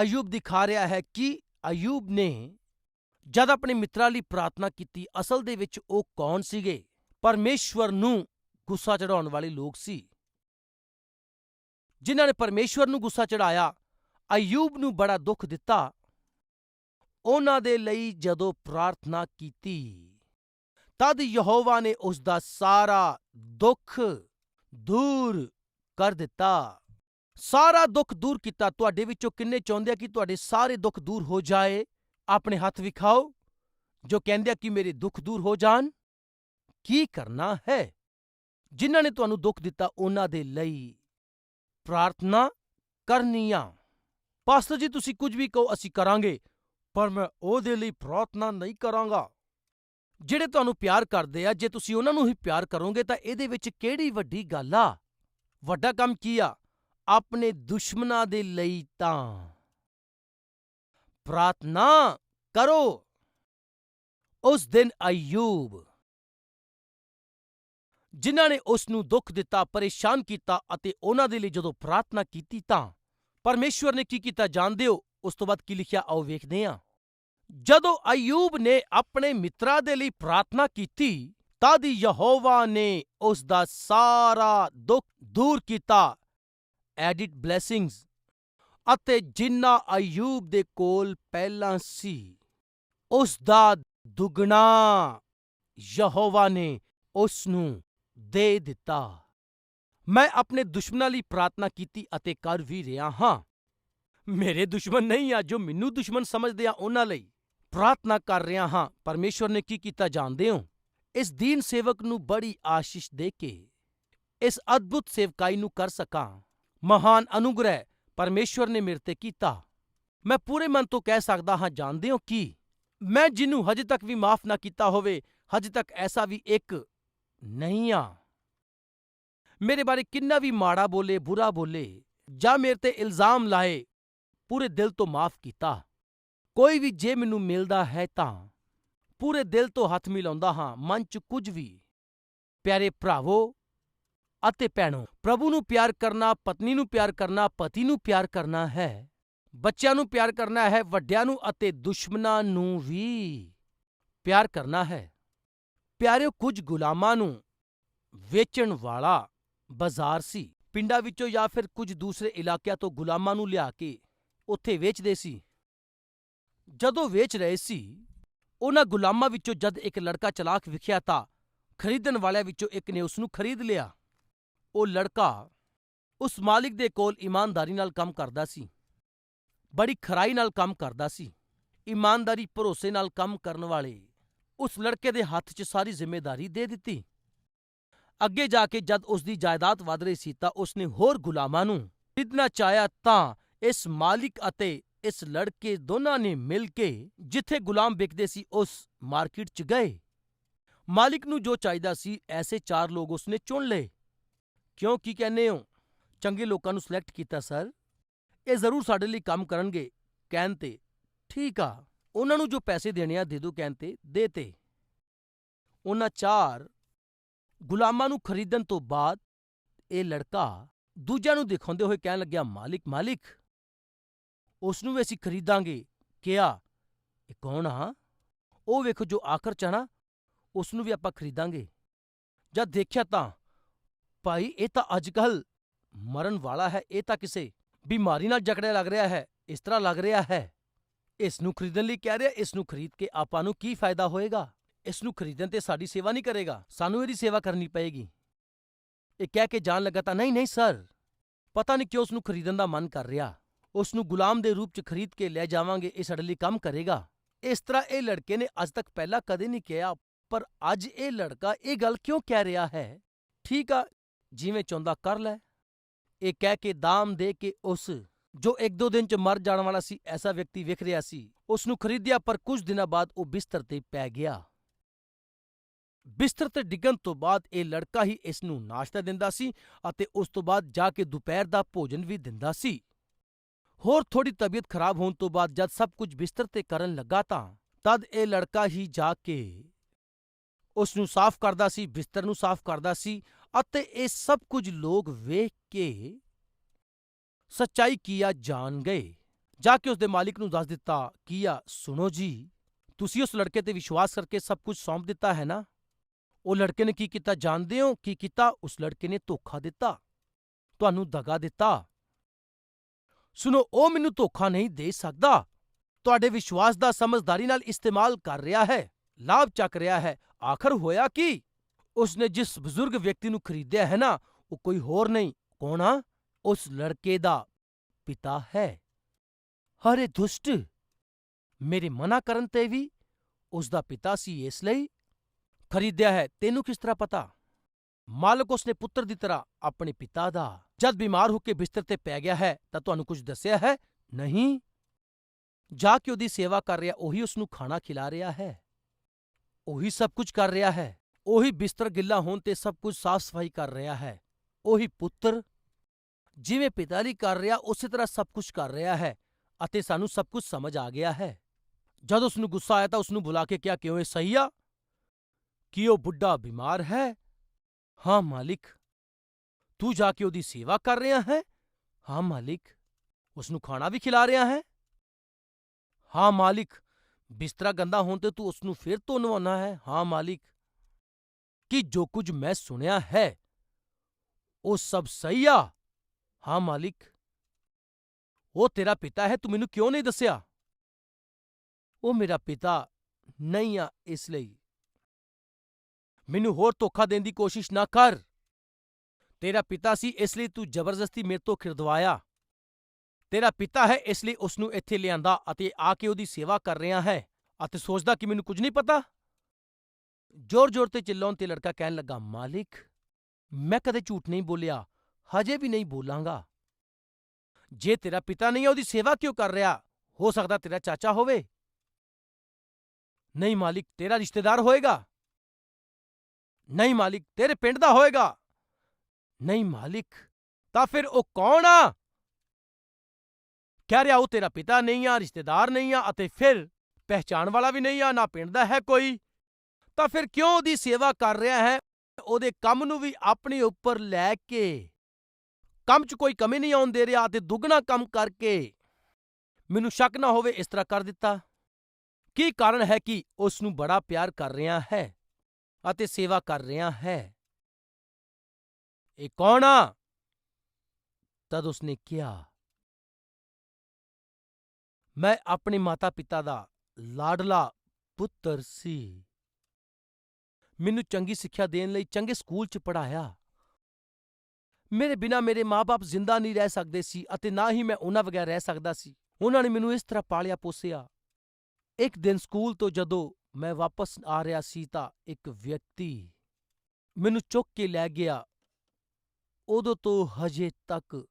ਅਯੂਬ ਦਿਖਾ ਰਿਹਾ ਹੈ ਕਿ ਅਯੂਬ ਨੇ ਜਦ ਆਪਣੇ ਮਿੱਤਰਾਂ ਲਈ ਪ੍ਰਾਰਥਨਾ ਕੀਤੀ, ਅਸਲ ਦੇ ਵਿੱਚ ਉਹ ਕੌਣ ਸੀਗੇ? ਪਰਮੇਸ਼ਵਰ ਨੂੰ ਗੁੱਸਾ ਚੜਾਉਣ ਵਾਲੇ ਲੋਕ ਸੀ। ਜਿਨ੍ਹਾਂ ਨੇ ਪਰਮੇਸ਼ਵਰ ਨੂੰ ਗੁੱਸਾ ਚੜਾਇਆ ਅਯੂਬ ਨੂੰ ਬੜਾ ਦੁੱਖ ਦਿੱਤਾ। ਉਹਨਾਂ ਦੇ ਲਈ ਜਦੋਂ ਪ੍ਰਾਰਥਨਾ ਕੀਤੀ, ਤਦ ਯਹੋਵਾ ਨੇ ਉਸ ਦਾ ਸਾਰਾ ਦੁੱਖ ਦੂਰ ਕਰ ਦਿੱਤਾ। ਸਾਰਾ ਦੁੱਖ ਦੂਰ ਕੀਤਾ। ਤੁਹਾਡੇ ਵਿੱਚੋਂ ਕਿੰਨੇ ਚਾਹੁੰਦੇ ਆ ਕਿ ਤੁਹਾਡੇ ਸਾਰੇ ਦੁੱਖ ਦੂਰ ਹੋ ਜਾਏ? ਆਪਣੇ ਹੱਥ ਵਿਖਾਓ, ਜੋ ਕਹਿੰਦੇ ਆ ਕਿ ਮੇਰੇ ਦੁੱਖ ਦੂਰ ਹੋ ਜਾਣ। ਕੀ ਕਰਨਾ ਹੈ? ਜਿਨ੍ਹਾਂ ਨੇ ਤੁਹਾਨੂੰ ਦੁੱਖ ਦਿੱਤਾ, ਉਹਨਾਂ ਦੇ ਲਈ ਪ੍ਰਾਰਥਨਾ ਕਰਨੀ ਆ। ਪਾਸਟਰ ਜੀ, ਤੁਸੀਂ ਕੁਝ ਵੀ ਕਹੋ, ਅਸੀਂ ਕਰਾਂਗੇ। ਪਰ ਮੈਂ ਉਹਦੇ ਲਈ ਪ੍ਰਾਰਥਨਾ ਨਹੀਂ ਕਰਾਂਗਾ। ਜਿਹੜੇ ਤੁਹਾਨੂੰ ਪਿਆਰ ਕਰਦੇ ਆ, ਜੇ ਤੁਸੀਂ ਉਹਨਾਂ ਨੂੰ ਹੀ ਪਿਆਰ ਕਰੋਗੇ, ਤਾਂ ਇਹਦੇ ਵਿੱਚ ਕਿਹੜੀ ਵੱਡੀ ਗੱਲ ਆ? ਵੱਡਾ ਕੰਮ ਕੀ ਆ? ਆਪਣੇ ਦੁਸ਼ਮਣਾਂ ਦੇ ਲਈ ਤਾਂ। ਪ੍ਰਾਰਥਨਾ ਕਰੋ। ਉਸ ਦਿਨ ਅਯੂਬ, ਜਿਨ੍ਹਾਂ ਨੇ ਉਸ ਨੂੰ ਦੁੱਖ ਦਿੱਤਾ, ਪਰੇਸ਼ਾਨ ਕੀਤਾ ਅਤੇ ਉਹਨਾਂ ਦੇ ਲਈ ਜਦੋਂ ਪ੍ਰਾਰਥਨਾ ਕੀਤੀ ਤਾਂ, ਪਰਮੇਸ਼ਵਰ ਨੇ ਕੀ ਕੀਤਾ ਜਾਣਦੇ ਹੋ? ਉਸ ਤੋਂ ਬਾਅਦ ਕੀ ਲਿਖਿਆ? ਆਓ ਵੇਖਦੇ ਹਾਂ। ਜਦੋਂ ਅਯੂਬ ਨੇ ਆਪਣੇ ਮਿੱਤਰਾਂ ਦੇ ਲਈ ਪ੍ਰਾਰਥਨਾ ਕੀਤੀ, ਤਦ ਯਹੋਵਾ ਨੇ ਉਸ ਦਾ ਸਾਰਾ ਦੁੱਖ ਦੂਰ ਕੀਤਾ। ਐਡਿਟ ਬਲੇਸਿੰਗਸ ਅਤੇ ਜਿੰਨਾ ਅਯੂਬ ਦੇ ਕੋਲ ਪਹਿਲਾਂ ਸੀ, ਉਸ ਦਾ ਦੁੱਗਣਾ ਯਹੋਵਾ ਨੇ ਉਸ ਨੂੰ ਦੇ ਦਿੱਤਾ। ਮੈਂ ਆਪਣੇ ਦੁਸ਼ਮਣਾਂ ਲਈ ਪ੍ਰਾਰਥਨਾ ਕੀਤੀ ਅਤੇ ਕਰ ਵੀ ਰਿਹਾ ਹਾਂ। ਮੇਰੇ ਦੁਸ਼ਮਣ ਨਹੀਂ ਆ ਜੋ ਮੈਨੂੰ ਦੁਸ਼ਮਣ ਸਮਝਦੇ ਆ ਉਹਨਾਂ ਲਈ। ਪ੍ਰਾਰਥਨਾ ਕਰ ਰਿਹਾ ਹਾਂ, ਪਰਮੇਸ਼ਵਰ ਨੇ ਕੀ ਕੀਤਾ ਜਾਣਦੇ ਹੋ? ਇਸ ਦੀਨ ਸੇਵਕ ਨੂੰ ਬੜੀ ਆਸ਼ੀਸ਼ ਦੇ ਕੇ ਇਸ ਅਦਭੁਤ ਸੇਵਕਾਈ ਨੂੰ ਕਰ ਸਕਾਂ। ਮਹਾਨ ਅਨੁਗ੍ਰਹਿ ਪਰਮੇਸ਼ਵਰ ਨੇ ਮੇਰੇ ਤੇ ਕੀਤਾ। ਮੈਂ ਪੂਰੇ ਮਨ ਤੋਂ ਕਹਿ ਸਕਦਾ ਹਾਂ, ਜਾਣਦੇ ਹੋ ਕੀ? ਮੈਂ ਜਿਹਨੂੰ ਹਜੇ ਤੱਕ ਵੀ ਮਾਫ ਨਾ ਕੀਤਾ ਹੋਵੇ, ਹਜੇ ਤੱਕ ਐਸਾ ਵੀ ਇੱਕ ਨਹੀਂ ਆ। ਮੇਰੇ ਬਾਰੇ ਕਿੰਨਾ ਵੀ ਮਾੜਾ ਬੋਲੇ, ਬੁਰਾ ਬੋਲੇ, ਜਾਂ ਮੇਰੇ ਤੇ ਇਲਜ਼ਾਮ ਲਾਏ ਪੂਰੇ ਦਿਲ ਤੋਂ ਮਾਫ ਕੀਤਾ। ਕੋਈ ਵੀ ਜੇ ਮੈਨੂੰ ਮਿਲਦਾ ਹੈ ਤਾਂ ਪੂਰੇ ਦਿਲ ਤੋਂ ਹੱਥ ਮਿਲਾਉਂਦਾ ਹਾਂ, ਮਨ ਚ ਕੁਝ ਵੀ। ਪਿਆਰੇ ਭਰਾਵੋ ਅਤੇ ਭੈਣੋ, ਪ੍ਰਭੂ ਨੂੰ ਪਿਆਰ ਕਰਨਾ, ਪਤਨੀ ਨੂੰ ਪਿਆਰ ਕਰਨਾ, ਪਤੀ ਨੂੰ ਪਿਆਰ ਕਰਨਾ ਹੈ। ਬੱਚਿਆਂ ਨੂੰ ਪਿਆਰ ਕਰਨਾ ਹੈ, ਵੱਡਿਆਂ ਨੂੰ ਅਤੇ ਦੁਸ਼ਮਣਾਂ ਨੂੰ ਵੀ ਪਿਆਰ ਕਰਨਾ ਹੈ। ਪਿਆਰਿਓ, ਕੁਝ ਗੁਲਾਮਾਂ ਨੂੰ ਵੇਚਣ ਵਾਲਾ ਬਾਜ਼ਾਰ ਸੀ। ਪਿੰਡਾਂ ਵਿੱਚੋਂ ਜਾਂ ਫਿਰ ਕੁਝ ਦੂਸਰੇ ਇਲਾਕਿਆਂ ਤੋਂ ਗੁਲਾਮਾਂ ਨੂੰ ਲਿਆ ਕੇ ਉੱਥੇ ਵੇਚਦੇ ਸੀ। ਜਦੋਂ ਵੇਚ ਰਹੇ ਸੀ, ਉਹਨਾਂ ਗੁਲਾਮਾਂ ਵਿੱਚੋਂ ਜਦ ਇੱਕ ਲੜਕਾ ਚਲਾਕ ਵਿਖਿਆ ਤਾਂ ਖਰੀਦਣ ਵਾਲਿਆਂ ਵਿੱਚੋਂ ਇੱਕ ਨੇ ਉਸ ਨੂੰ ਖਰੀਦ ਲਿਆ। ਉਹ ਲੜਕਾ ਉਸ ਮਾਲਿਕ ਦੇ ਕੋਲ ਇਮਾਨਦਾਰੀ ਨਾਲ ਕੰਮ ਕਰਦਾ ਸੀ। ਬੜੀ ਖਰਾਈ ਨਾਲ ਕੰਮ ਕਰਦਾ ਸੀ। ਇਮਾਨਦਾਰੀ, ਭਰੋਸੇ ਨਾਲ ਕੰਮ ਕਰਨ ਵਾਲੇ ਉਸ ਲੜਕੇ ਦੇ ਹੱਥ 'ਚ ਸਾਰੀ ਜ਼ਿੰਮੇਵਾਰੀ ਦੇ ਦਿੱਤੀ। ਅੱਗੇ ਜਾ ਕੇ ਜਦ ਉਸ ਦੀ ਜਾਇਦਾਦ ਵਧ ਰਹੀ ਸੀ ਤਾਂ ਉਸ ਨੇ ਹੋਰ ਗੁਲਾਮਾਂ ਨੂੰ ਖਰੀਦਣਾ ਚਾਹਿਆ ਤਾਂ ਇਸ ਮਾਲਿਕ ਅਤੇ ਇਸ ਲੜਕੇ ਦੋਨਾਂ ਨੇ ਮਿਲ ਕੇ ਜਿੱਥੇ ਗੁਲਾਮ ਵਿਕਦੇ ਸੀ, ਉਸ ਮਾਰਕੀਟ 'ਚ ਗਏ। ਮਾਲਿਕ ਨੂੰ ਜੋ ਚਾਹੀਦਾ ਸੀ, ਐਸੇ ਚਾਰ ਲੋਕ ਉਸਨੇ ਚੁਣ ਲਏ। ਕਿਉਂ, ਕੀ ਕਹਿੰਦੇ ਹੋ? ਚੰਗੇ ਲੋਕਾਂ ਨੂੰ ਸਿਲੈਕਟ ਕੀਤਾ ਸਰ ਇਹ ਜ਼ਰੂਰ ਸਾਡੇ ਲਈ ਕੰਮ ਕਰਨਗੇ, ਕਹਿਣ ਤੇ। ਠੀਕ ਆ, ਉਹਨਾਂ ਨੂੰ ਜੋ ਪੈਸੇ ਦੇਣੇ ਆ, ਦੇ ਦੋ ਕਹਿਣ ਤੇ ਦੇਤੇ ਉਹਨਾਂ ਚਾਰ ਗੁਲਾਮਾਂ ਨੂੰ ਖਰੀਦਣ ਤੋਂ ਬਾਅਦ ਇਹ ਲੜਕਾ ਦੂਜਿਆਂ ਨੂੰ ਦਿਖਾਉਂਦੇ ਹੋਏ ਕਹਿਣ ਲੱਗਿਆ, ਮਾਲਿਕ ਮਾਲਿਕ। ਉਸ ਨੂੰ ਵੀ ਅਸੀਂ ਖਰੀਦਾਂਗੇ। ਕਿਹਾ, ਇਹ ਕੌਣ ਆ? ਉਹ ਵੇਖੋ ਜੋ ਆਖਰ ਚ ਆ ਨਾ ਉਸ ਨੂੰ ਵੀ ਆਪਾਂ ਖਰੀਦਾਂਗੇ। ਜਦ ਦੇਖਿਆ ਤਾਂ, ਭਾਈ, ਇਹ ਤਾਂ ਅੱਜਕੱਲ ਮਰਨ ਵਾਲਾ ਹੈ, ਇਹ ਤਾਂ ਕਿਸੇ ਬਿਮਾਰੀ ਨਾਲ ਜਕੜਿਆ ਲੱਗ ਰਿਹਾ ਹੈ, ਇਸ ਤਰ੍ਹਾਂ ਲੱਗ ਰਿਹਾ ਹੈ। ਇਸ ਨੂੰ ਖਰੀਦਣ ਲਈ ਕਹਿ ਰਿਹਾ ਇਸ ਨੂੰ ਖਰੀਦ ਕੇ ਆਪਾਂ ਨੂੰ ਕੀ ਫਾਇਦਾ ਹੋਏਗਾ? ਇਸ ਨੂੰ ਖਰੀਦਣ ਤੇ ਸਾਡੀ ਸੇਵਾ ਨਹੀਂ ਕਰੇਗਾ, ਸਾਨੂੰ ਇਹਦੀ ਸੇਵਾ ਕਰਨੀ ਪਏਗੀ। ਇਹ ਕਹਿ ਕੇ ਜਾਣ ਲੱਗਾ ਤਾਂ, ਨਹੀਂ ਨਹੀਂ, ਸਰ, ਪਤਾ ਨਹੀਂ ਕਿਉਂ ਉਸ ਨੂੰ ਖਰੀਦਣ ਦਾ ਮਨ ਕਰ ਰਿਹਾ? ਉਸ ਨੂੰ ਗੁਲਾਮ ਦੇ ਰੂਪ 'ਚ ਖਰੀਦ ਕੇ ਲੈ ਜਾਵਾਂਗੇ, ਇਹ ਸਾਡੇ ਲਈ ਕੰਮ ਕਰੇਗਾ। ਇਸ ਤਰ੍ਹਾਂ ਇਹ ਲੜਕੇ ਨੇ ਅੱਜ ਤੱਕ ਪਹਿਲਾਂ ਕਦੇ ਨਹੀਂ ਕਿਹਾ, ਪਰ ਅੱਜ ਇਹ ਲੜਕਾ ਇਹ ਗੱਲ ਕਿਉਂ ਕਹਿ ਰਿਹਾ ਹੈ? ਠੀਕ ਆ, ਜਿਵੇਂ ਚਾਹੁੰਦਾ ਕਰ ਲੈ। ਇਹ ਕਹਿ ਕੇ ਦਾਮ ਦੇ ਕੇ ਉਸ, ਜੋ ਇੱਕ ਦੋ ਦਿਨ ਚ ਮਰ ਜਾਣ ਵਾਲਾ ਸੀ, ਐਸਾ ਵਿਅਕਤੀ ਵਿਖ ਰਿਹਾ ਸੀ। ਉਸ ਨੂੰ ਖਰੀਦਿਆ, ਪਰ ਕੁਝ ਦਿਨਾਂ ਬਾਅਦ ਉਹ ਬਿਸਤਰ ਤੇ ਪੈ ਗਿਆ। ਬਿਸਤਰ ਤੇ ਡਿੱਗਣ ਤੋਂ ਬਾਅਦ ਇਹ ਲੜਕਾ ਹੀ ਇਸ ਨੂੰ ਨਾਸ਼ਤਾ ਦਿੰਦਾ ਸੀ ਅਤੇ ਉਸ ਤੋਂ ਬਾਅਦ ਜਾ ਕੇ ਦੁਪਹਿਰ ਦਾ ਭੋਜਨ ਵੀ ਦਿੰਦਾ ਸੀ। ਹੋਰ ਥੋੜੀ ਤਬੀਅਤ ਖਰਾਬ ਹੋਣ ਤੋਂ ਬਾਅਦ ਜਦ ਸਭ ਕੁਝ ਬਿਸਤਰ ਤੇ ਕਰਨ ਲੱਗਾ ਤਾਂ ਤਦ ਇਹ ਲੜਕਾ ਹੀ ਜਾ ਕੇ ਉਸ ਨੂੰ ਸਾਫ਼ ਕਰਦਾ ਸੀ, ਬਿਸਤਰ ਨੂੰ ਸਾਫ਼ ਕਰਦਾ ਸੀ ਅਤੇ ਇਹ ਸਭ ਕੁਝ ਲੋਕ ਵੇਖ ਕੇ ਸੱਚਾਈ ਕੀਆ ਜਾਣ ਗਏ। ਜਾ ਕੇ ਉਸ ਦੇ ਮਾਲਿਕ ਨੂੰ ਦੱਸ ਦਿੱਤਾ, ਕੀਆ, ਸੁਣੋ ਜੀ, ਤੁਸੀਂ ਉਸ ਲੜਕੇ ਤੇ ਵਿਸ਼ਵਾਸ ਕਰਕੇ ਸਭ ਕੁਝ ਸੌਂਪ ਦਿੱਤਾ ਹੈ ਨਾ? ਉਹ ਲੜਕੇ ਨੇ ਕੀ ਕੀਤਾ, ਜਾਣਦੇ ਹੋ ਕੀ ਕੀਤਾ? ਉਸ ਲੜਕੇ ਨੇ ਧੋਖਾ ਦਿੱਤਾ। ਤੁਹਾਨੂੰ ਦਗਾ ਦਿੱਤਾ। ਸੁਣੋ, ਉਹ ਮੈਨੂੰ ਧੋਖਾ ਨਹੀਂ ਦੇ ਸਕਦਾ। ਤੁਹਾਡੇ ਵਿਸ਼ਵਾਸ ਦਾ ਸਮਝਦਾਰੀ ਨਾਲ ਇਸਤੇਮਾਲ ਕਰ ਰਿਹਾ ਹੈ, ਲਾਭ ਚੱਕ ਰਿਹਾ ਹੈ। ਆਖਰ ਹੋਇਆ ਕੀ? ਉਸਨੇ ਜਿਸ ਬਜ਼ੁਰਗ ਵਿਅਕਤੀ ਨੂੰ ਖਰੀਦਿਆ ਹੈ ਨਾ, ਉਹ ਕੋਈ ਹੋਰ ਨਹੀਂ। ਕੌਣ ਆ? ਉਸ ਲੜਕੇ ਦਾ ਪਿਤਾ ਹੈ। ਹਰੇ ਦੁਸ਼ਟ! ਮੇਰੇ ਮਨਾ ਕਰਨ ਤੇ ਵੀ ਉਸ ਦਾ ਪਿਤਾ ਸੀ ਇਸ ਲਈ ਖਰੀਦਿਆ ਹੈ। ਤੈਨੂੰ ਕਿਸ ਤਰ੍ਹਾਂ ਪਤਾ? ਮਾਲਕ ਉਸਨੇ ਪੁੱਤਰ ਦੀ ਤਰ੍ਹਾਂ ਆਪਣੇ ਪਿਤਾ ਦਾ ਜਦ ਬਿਮਾਰ ਹੋ ਕੇ ਬਿਸਤਰ ਤੇ ਪੈ ਗਿਆ ਹੈ ਤਾਂ ਤੁਹਾਨੂੰ ਕੁਝ ਦੱਸਿਆ ਹੈ? ਨਹੀਂ। ਜਾ ਕੇ ਉਹਦੀ ਸੇਵਾ ਕਰ ਰਿਹਾ, ਉਹੀ ਉਸ ਨੂੰ ਖਾਣਾ ਖਿਲਾ ਰਿਹਾ ਹੈ। ਉਹੀ ਸਭ ਕੁਝ ਕਰ ਰਿਹਾ ਹੈ। ਉਹੀ ਬਿਸਤਰ ਗਿੱਲਾ ਹੋਣ ਤੇ ਸਭ ਕੁਝ ਸਾਫ਼ ਸਫ਼ਾਈ ਕਰ ਰਿਹਾ ਹੈ। ਉਹੀ ਪੁੱਤਰ ਜਿਵੇਂ ਪਿਤਾ ਲਈ ਕਰ ਰਿਹਾ, ਉਸੇ ਤਰ੍ਹਾਂ ਸਭ ਕੁਝ ਕਰ ਰਿਹਾ ਹੈ ਅਤੇ ਸਾਨੂੰ ਸਭ ਕੁਝ ਸਮਝ ਆ ਗਿਆ ਹੈ। ਜਦ ਉਸ ਨੂੰ ਗੁੱਸਾ ਆਇਆ ਤਾਂ ਉਸ ਨੂੰ ਬੁਲਾ ਕੇ ਕਿਹਾ, ਕਿਉਂ ਇਹ ਸਹੀ ਆ? ਕਿ ਉਹ ਬੁੱਢਾ ਬਿਮਾਰ ਹੈ? ਹਾਂ, ਮਾਲਿਕ। ਤੂੰ ਜਾ ਕੇ ਉਹਦੀ ਸੇਵਾ ਕਰ ਰਿਹਾ ਹੈ? ਹਾਂ, ਮਾਲਿਕ। ਉਸ ਨੂੰ ਖਾਣਾ ਵੀ ਖਿਲਾ ਰਿਹਾ ਹੈ? ਹਾਂ, ਮਾਲਿਕ। ਬਿਸਤਰਾ ਗੰਦਾ ਹੋਣ ਤੇ ਤੂੰ ਉਸ ਨੂੰ ਫਿਰ ਤੋਂ ਨਵਾਉਣਾ ਹੈ? ਹਾਂ, ਮਾਲਿਕ। ਕਿ ਜੋ ਕੁਝ ਮੈਂ ਸੁਣਿਆ ਹੈ, ਉਹ ਸਭ ਸਹੀ ਆ? ਹਾਂ, ਮਾਲਿਕ। ਉਹ ਤੇਰਾ ਪਿਤਾ ਹੈ, ਤੂੰ ਮੈਨੂੰ ਕਿਉਂ ਨਹੀਂ ਦੱਸਿਆ? ਉਹ ਮੇਰਾ ਪਿਤਾ ਨਹੀਂ ਆ ਇਸ ਲਈ। ਮੈਨੂੰ ਹੋਰ ਧੋਖਾ ਦੇਣ ਦੀ ਕੋਸ਼ਿਸ਼ ਨਾ ਕਰ। ਤੇਰਾ ਪਿਤਾ ਸੀ ਇਸ ਲਈ ਤੂੰ ਜ਼ਬਰਦਸਤੀ ਮੇਰੇ ਤੋਂ ਖਿਰਦਵਾਇਆ। ਤੇਰਾ ਪਿਤਾ ਹੈ ਇਸ ਲਈ ਉਸ ਨੂੰ ਇੱਥੇ ਲਿਆਂਦਾ ਅਤੇ ਆ ਕੇ ਉਹਦੀ ਸੇਵਾ ਕਰ ਰਿਹਾ ਹੈ ਅਤੇ ਸੋਚਦਾ ਕਿ ਮੈਨੂੰ ਕੁਝ ਨਹੀਂ ਪਤਾ। ਜ਼ੋਰ-ਜ਼ੋਰ ਤੇ ਚਿੱਲਾਉਣ ਤੇ ਲੜਕਾ ਕਹਿਣ ਲੱਗਾ, ਮਾਲਿਕ, ਮੈਂ ਕਦੇ ਝੂਠ ਨਹੀਂ ਬੋਲਿਆ, ਹਜੇ ਵੀ ਨਹੀਂ ਬੋਲਾਂਗਾ। ਜੇ ਤੇਰਾ ਪਿਤਾ ਨਹੀਂ ਹੈ, ਉਹਦੀ ਸੇਵਾ ਕਿਉਂ ਕਰ ਰਿਹਾ? ਹੋ ਸਕਦਾ ਤੇਰਾ ਚਾਚਾ ਹੋਵੇ। ਨਹੀਂ ਮਾਲਿਕ, ਤੇਰਾ ਰਿਸ਼ਤੇਦਾਰ ਹੋਏਗਾ। ਨਹੀਂ ਮਾਲਿਕ ਤੇਰੇ ਪਿੰਡ ਦਾ ਹੋਏਗਾ ਨਹੀਂ ਮਾਲਿਕ ਤਾਂ ਫਿਰ ਉਹ ਕੌਣ ਆ ਕਹਿ ਰਿਹਾ ਉਹ ਤੇਰਾ ਪਿਤਾ ਨਹੀਂ ਆ ਰਿਸ਼ਤੇਦਾਰ ਨਹੀਂ ਆ ਅਤੇ ਫਿਰ ਪਹਿਚਾਣ ਵਾਲਾ ਵੀ ਨਹੀਂ ਆ ਨਾ ਪਿੰਡ ਦਾ ਹੈ ਕੋਈ ਤਾਂ ਫਿਰ ਕਿਉਂ ਉਹਦੀ ਸੇਵਾ ਕਰ ਰਿਹਾ ਹੈ ਉਹਦੇ ਕੰਮ ਨੂੰ ਵੀ ਆਪਣੇ ਉੱਪਰ ਲੈ ਕੇ ਕੰਮ 'ਚ ਕੋਈ ਕਮੀ ਨਹੀਂ ਆਉਣ ਦੇ ਰਿਹਾ ਤੇ ਦੁੱਗਣਾ ਕੰਮ ਕਰਕੇ ਮੈਨੂੰ ਸ਼ੱਕ ਨਾ ਹੋਵੇ ਇਸ ਤਰ੍ਹਾਂ ਕਰ ਦਿੱਤਾ ਕੀ ਕਾਰਨ ਹੈ ਕਿ ਉਸ ਨੂੰ ਬੜਾ ਪਿਆਰ ਕਰ ਰਿਹਾ ਹੈ ਅਤੇ ਸੇਵਾ ਕਰ ਰਿਹਾ ਹੈ। ਇਹ ਕੌਣ ਆ? ਤਦ ਉਸਨੇ ਕਿਹਾ, ਮੈਂ ਆਪਣੇ ਮਾਤਾ-ਪਿਤਾ ਦਾ ਲਾਡਲਾ ਪੁੱਤਰ ਸੀ। ਮੈਨੂੰ ਚੰਗੀ ਸਿੱਖਿਆ ਦੇਣ ਲਈ ਚੰਗੇ ਸਕੂਲ 'ਚ ਪੜਾਇਆ ਮੇਰੇ ਬਿਨਾ ਮੇਰੇ ਮਾਪੇ ਜ਼ਿੰਦਾ ਨਹੀਂ ਰਹਿ ਸਕਦੇ ਸੀ ਅਤੇ ਨਾ ਹੀ ਮੈਂ ਉਹਨਾਂ ਬਗੈਰ ਰਹਿ ਸਕਦਾ ਸੀ। ਉਹਨਾਂ ਨੇ ਮੈਨੂੰ ਇਸ ਤਰ੍ਹਾਂ ਪਾਲਿਆ ਪੋਸਿਆ ਇੱਕ ਦਿਨ ਸਕੂਲ ਤੋਂ ਜਦੋਂ ਮੈਂ ਵਾਪਸ ਆ ਰਿਹਾ ਸੀ ਤਾਂ ਇੱਕ ਵਿਅਕਤੀ ਮੈਨੂੰ ਚੁੱਕ ਕੇ ਲੈ ਗਿਆ। ਉਦੋਂ ਤੋਂ ਹਜੇ ਤੱਕ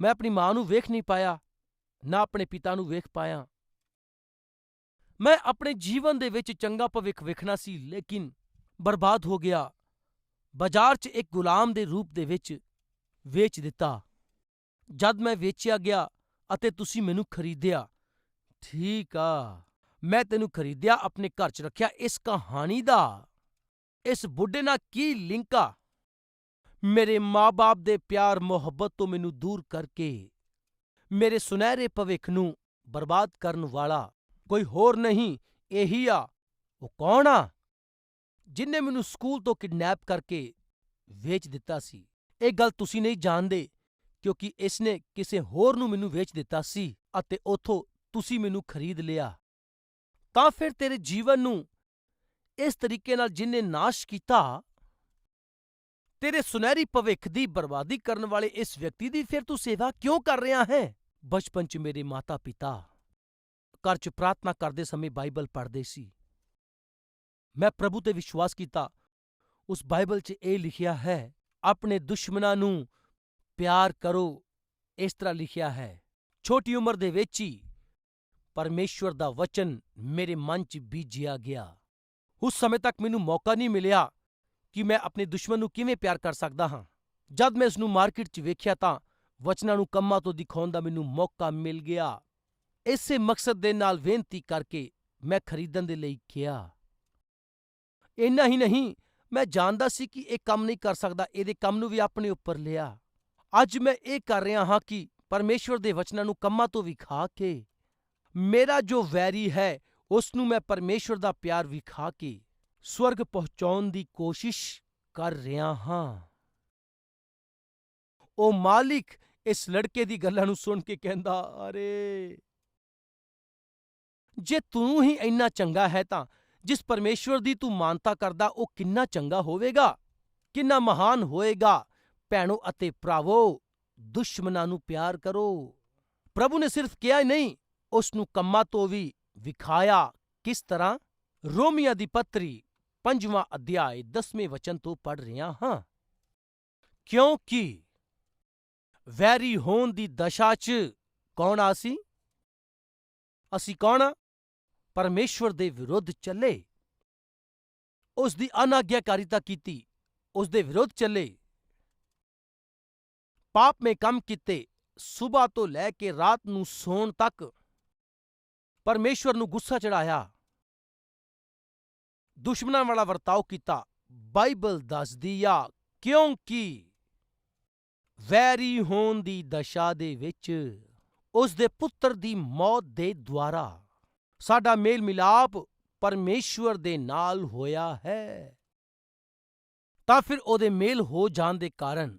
ਮੈਂ ਆਪਣੀ ਮਾਂ ਨੂੰ ਵੇਖ ਨਹੀਂ ਪਾਇਆ, ਨਾ ਆਪਣੇ ਪਿਤਾ ਨੂੰ ਵੇਖ ਪਾਇਆ। ਮੈਂ ਆਪਣੇ ਜੀਵਨ ਦੇ ਵਿੱਚ ਚੰਗਾ ਭਵਿੱਖ ਵੇਖਣਾ ਸੀ, ਲੇਕਿਨ ਬਰਬਾਦ ਹੋ ਗਿਆ। ਬਾਜ਼ਾਰ 'ਚ ਇੱਕ ਗੁਲਾਮ ਦੇ ਰੂਪ ਦੇ ਵਿੱਚ ਵੇਚ ਦਿੱਤਾ। ਜਦ ਮੈਂ ਵੇਚਿਆ ਗਿਆ ਅਤੇ ਤੁਸੀਂ ਮੈਨੂੰ ਖਰੀਦਿਆ। ਠੀਕ ਆ। ਮੈਂ ਤੈਨੂੰ ਖਰੀਦਿਆ ਆਪਣੇ ਘਰ 'ਚ ਰੱਖਿਆ ਇਸ ਕਹਾਣੀ ਦਾ। ਇਸ ਬੁੱਢੇ ਨਾਲ ਕੀ ਲਿੰਕ ਆ? ਮੇਰੇ ਮਾਂ-ਬਾਪ ਦੇ ਪਿਆਰ ਮੁਹੱਬਤ ਤੋਂ ਮੈਨੂੰ ਦੂਰ ਕਰਕੇ, ਮੇਰੇ ਸੁਨਹਿਰੇ ਭਵਿੱਖ ਨੂੰ ਬਰਬਾਦ ਕਰਨ ਵਾਲਾ ਕੋਈ ਹੋਰ ਨਹੀਂ, ਇਹੀ ਆ। ਉਹ ਕੌਣ ਆ? ਜਿਨਨੇ ਮੈਨੂੰ ਸਕੂਲ ਤੋਂ ਕਿਡਨੈਪ ਕਰਕੇ ਵੇਚ ਦਿੱਤਾ ਸੀ। ਇਹ ਗੱਲ ਤੁਸੀਂ ਨਹੀਂ ਜਾਣਦੇ, ਕਿਉਂਕਿ ਇਸਨੇ ਕਿਸੇ ਹੋਰ ਨੂੰ ਮੈਨੂੰ ਵੇਚ ਦਿੱਤਾ ਸੀ ਅਤੇ ਉੱਥੋਂ ਤੁਸੀਂ ਮੈਨੂੰ ਖਰੀਦ ਲਿਆ। ਤਾਂ ਫਿਰ ਤੇਰੇ ਜੀਵਨ ਨੂੰ ਇਸ ਤਰੀਕੇ ਨਾਲ ਜਿਨਨੇ ਨਾਸ਼ ਕੀਤਾ, ਤੇਰੇ ਸੁਨਹਿਰੀ ਭਵਿੱਖ ਦੀ ਬਰਬਾਦੀ ਕਰਨ ਵਾਲੇ ਇਸ ਵਿਅਕਤੀ ਦੀ ਫਿਰ ਤੂੰ ਸੇਵਾ ਕਿਉਂ ਕਰ ਰਿਹਾ ਹੈ? ਬਚਪਨ 'ਚ ਮੇਰੇ ਮਾਤਾ-ਪਿਤਾ ਘਰ 'ਚ ਪ੍ਰਾਰਥਨਾ ਕਰਦੇ ਸਮੇਂ ਬਾਈਬਲ ਪੜ੍ਹਦੇ ਸੀ। ਮੈਂ ਪ੍ਰਭੂ ਤੇ ਵਿਸ਼ਵਾਸ ਕੀਤਾ, ਉਸ ਬਾਈਬਲ 'ਚ ਇਹ ਲਿਖਿਆ ਹੈ, ਆਪਣੇ ਦੁਸ਼ਮਣਾਂ ਨੂੰ ਪਿਆਰ ਕਰੋ, ਇਸ ਤਰ੍ਹਾਂ ਲਿਖਿਆ ਹੈ, ਛੋਟੀ ਉਮਰ ਦੇ ਵਿੱਚ ਹੀ ਪਰਮੇਸ਼ਵਰ ਦਾ ਵਚਨ ਮੇਰੇ ਮਨ 'ਚ ਬੀਜਿਆ ਗਿਆ। ਉਸ ਸਮੇਂ ਤੱਕ ਮੈਨੂੰ ਮੌਕਾ ਨਹੀਂ ਮਿਲਿਆ ਕਿ ਮੈਂ ਆਪਣੇ ਦੁਸ਼ਮਣ ਨੂੰ ਕਿਵੇਂ ਪਿਆਰ ਕਰ ਸਕਦਾ ਹਾਂ। ਜਦ ਮੈਂ ਇਸ ਨੂੰ ਮਾਰਕੀਟ 'ਚ ਵੇਖਿਆ ਤਾਂ ਵਚਨਾਂ ਨੂੰ ਕੰਮਾਂ ਤੋਂ ਦਿਖਾਉਣ ਦਾ ਮੈਨੂੰ ਮੌਕਾ ਮਿਲ ਗਿਆ। ਇਸੇ ਮਕਸਦ ਦੇ ਨਾਲ ਬੇਨਤੀ ਕਰਕੇ ਮੈਂ ਖਰੀਦਣ ਦੇ ਲਈ ਕਿਹਾ। ਇੰਨਾ ਹੀ ਨਹੀਂ, ਮੈਂ ਜਾਣਦਾ ਸੀ ਕਿ ਇਹ ਕੰਮ ਨਹੀਂ ਕਰ ਸਕਦਾ, ਇਹਦੇ ਕੰਮ ਨੂੰ ਵੀ ਆਪਣੇ ਉੱਪਰ ਲਿਆ। ਅੱਜ ਮੈਂ ਇਹ ਕਰ ਰਿਹਾ ਹਾਂ ਕਿ ਪਰਮੇਸ਼ਵਰ ਦੇ ਵਚਨਾਂ ਨੂੰ ਕੰਮਾਂ ਤੋਂ ਵਿਖਾ ਕੇ ਮੇਰਾ ਜੋ ਵੈਰੀ ਹੈ, ਉਸ ਨੂੰ ਮੈਂ ਪਰਮੇਸ਼ਵਰ ਦਾ ਪਿਆਰ ਵਿਖਾ ਕੇ ਸਵਰਗ ਪਹੁੰਚਾਉਣ ਦੀ ਕੋਸ਼ਿਸ਼ ਕਰ ਰਿਹਾ ਹਾਂ। ਉਹ ਮਾਲਿਕ ਇਸ ਲੜਕੇ ਦੀ ਗੱਲਾਂ ਨੂੰ ਸੁਣ ਕੇ ਕਹਿੰਦਾ, ਅਰੇ, ਜੇ ਤੂੰ ਹੀ ਇੰਨਾ ਚੰਗਾ ਹੈ ਤਾਂ ਜਿਸ ਪਰਮੇਸ਼ਵਰ ਦੀ ਤੂੰ ਮਾਨਤਾ ਕਰਦਾ, ਉਹ ਕਿੰਨਾ ਚੰਗਾ ਹੋਵੇਗਾ? ਕਿੰਨਾ ਮਹਾਨ ਹੋਏਗਾ? ਭੈਣੋ ਅਤੇ ਭਰਾਵੋ, ਦੁਸ਼ਮਣਾਂ ਨੂੰ ਪਿਆਰ ਕਰੋ। ਪ੍ਰਭੂ ਨੇ ਸਿਰਫ ਕਿਹਾ ਹੀ ਨਹੀਂ ਉਸ ਨੂੰ ਕੰਮਾਂ ਤੋਂ ਵੀ ਵਿਖਾਇਆ ਕਿਸ ਤਰ੍ਹਾਂ? ਰੋਮੀਆਂ ਦੀ ਪੱਤਰੀ, ਪੰਜਵਾਂ ਅਧਿਆਇ 10ਵੇਂ ਵਚਨ ਤੋਂ ਪੜ ਰਿਹਾ ਹਾਂ। ਕਿਉਂਕਿ ਵੈਰੀ ਹੋਣ ਦੀ ਦਸ਼ਾ 'ਚ ਕੌਣ ਆ ਸੀ? ਅਸੀਂ ਕੌਣ ਆ? ਪਰਮੇਸ਼ਵਰ ਦੇ ਵਿਰੁੱਧ ਚੱਲੇ। ਉਸ ਦੀ ਅਨਾਗਿਆਕਾਰੀਤਾ ਕੀਤੀ, ਉਸ ਦੇ ਵਿਰੁੱਧ ਚੱਲੇ। ਪਾਪ ਪਾਪਮੇ ਕੰਮ ਕੀਤੇ ਸਵੇਰ ਤੋਂ ਲੈ ਕੇ ਰਾਤ ਨੂੰ ਸੌਣ ਤੱਕ ਪਰਮੇਸ਼ਵਰ ਨੂੰ ਗੁੱਸਾ ਚੜਾਇਆ ਦੁਸ਼ਮਣਾਂ ਵਾਲਾ ਵਰਤਾਓ ਕੀਤਾ। ਬਾਈਬਲ ਦੱਸਦੀ ਆ, ਕਿਉਂਕਿ ਵੈਰੀ ਹੋਣ ਦੀ ਦਸ਼ਾ ਦੇ ਵਿੱਚ ਉਸ ਦੇ ਪੁੱਤਰ ਦੀ ਮੌਤ ਦੇ ਦੁਆਰਾ ਸਾਡਾ ਮੇਲ ਮਿਲਾਪ ਪਰਮੇਸ਼ਵਰ ਦੇ ਨਾਲ ਹੋਇਆ ਹੈ। ਤਾਂ ਫਿਰ ਉਹਦੇ ਮੇਲ ਹੋ ਜਾਣ ਦੇ ਕਾਰਨ,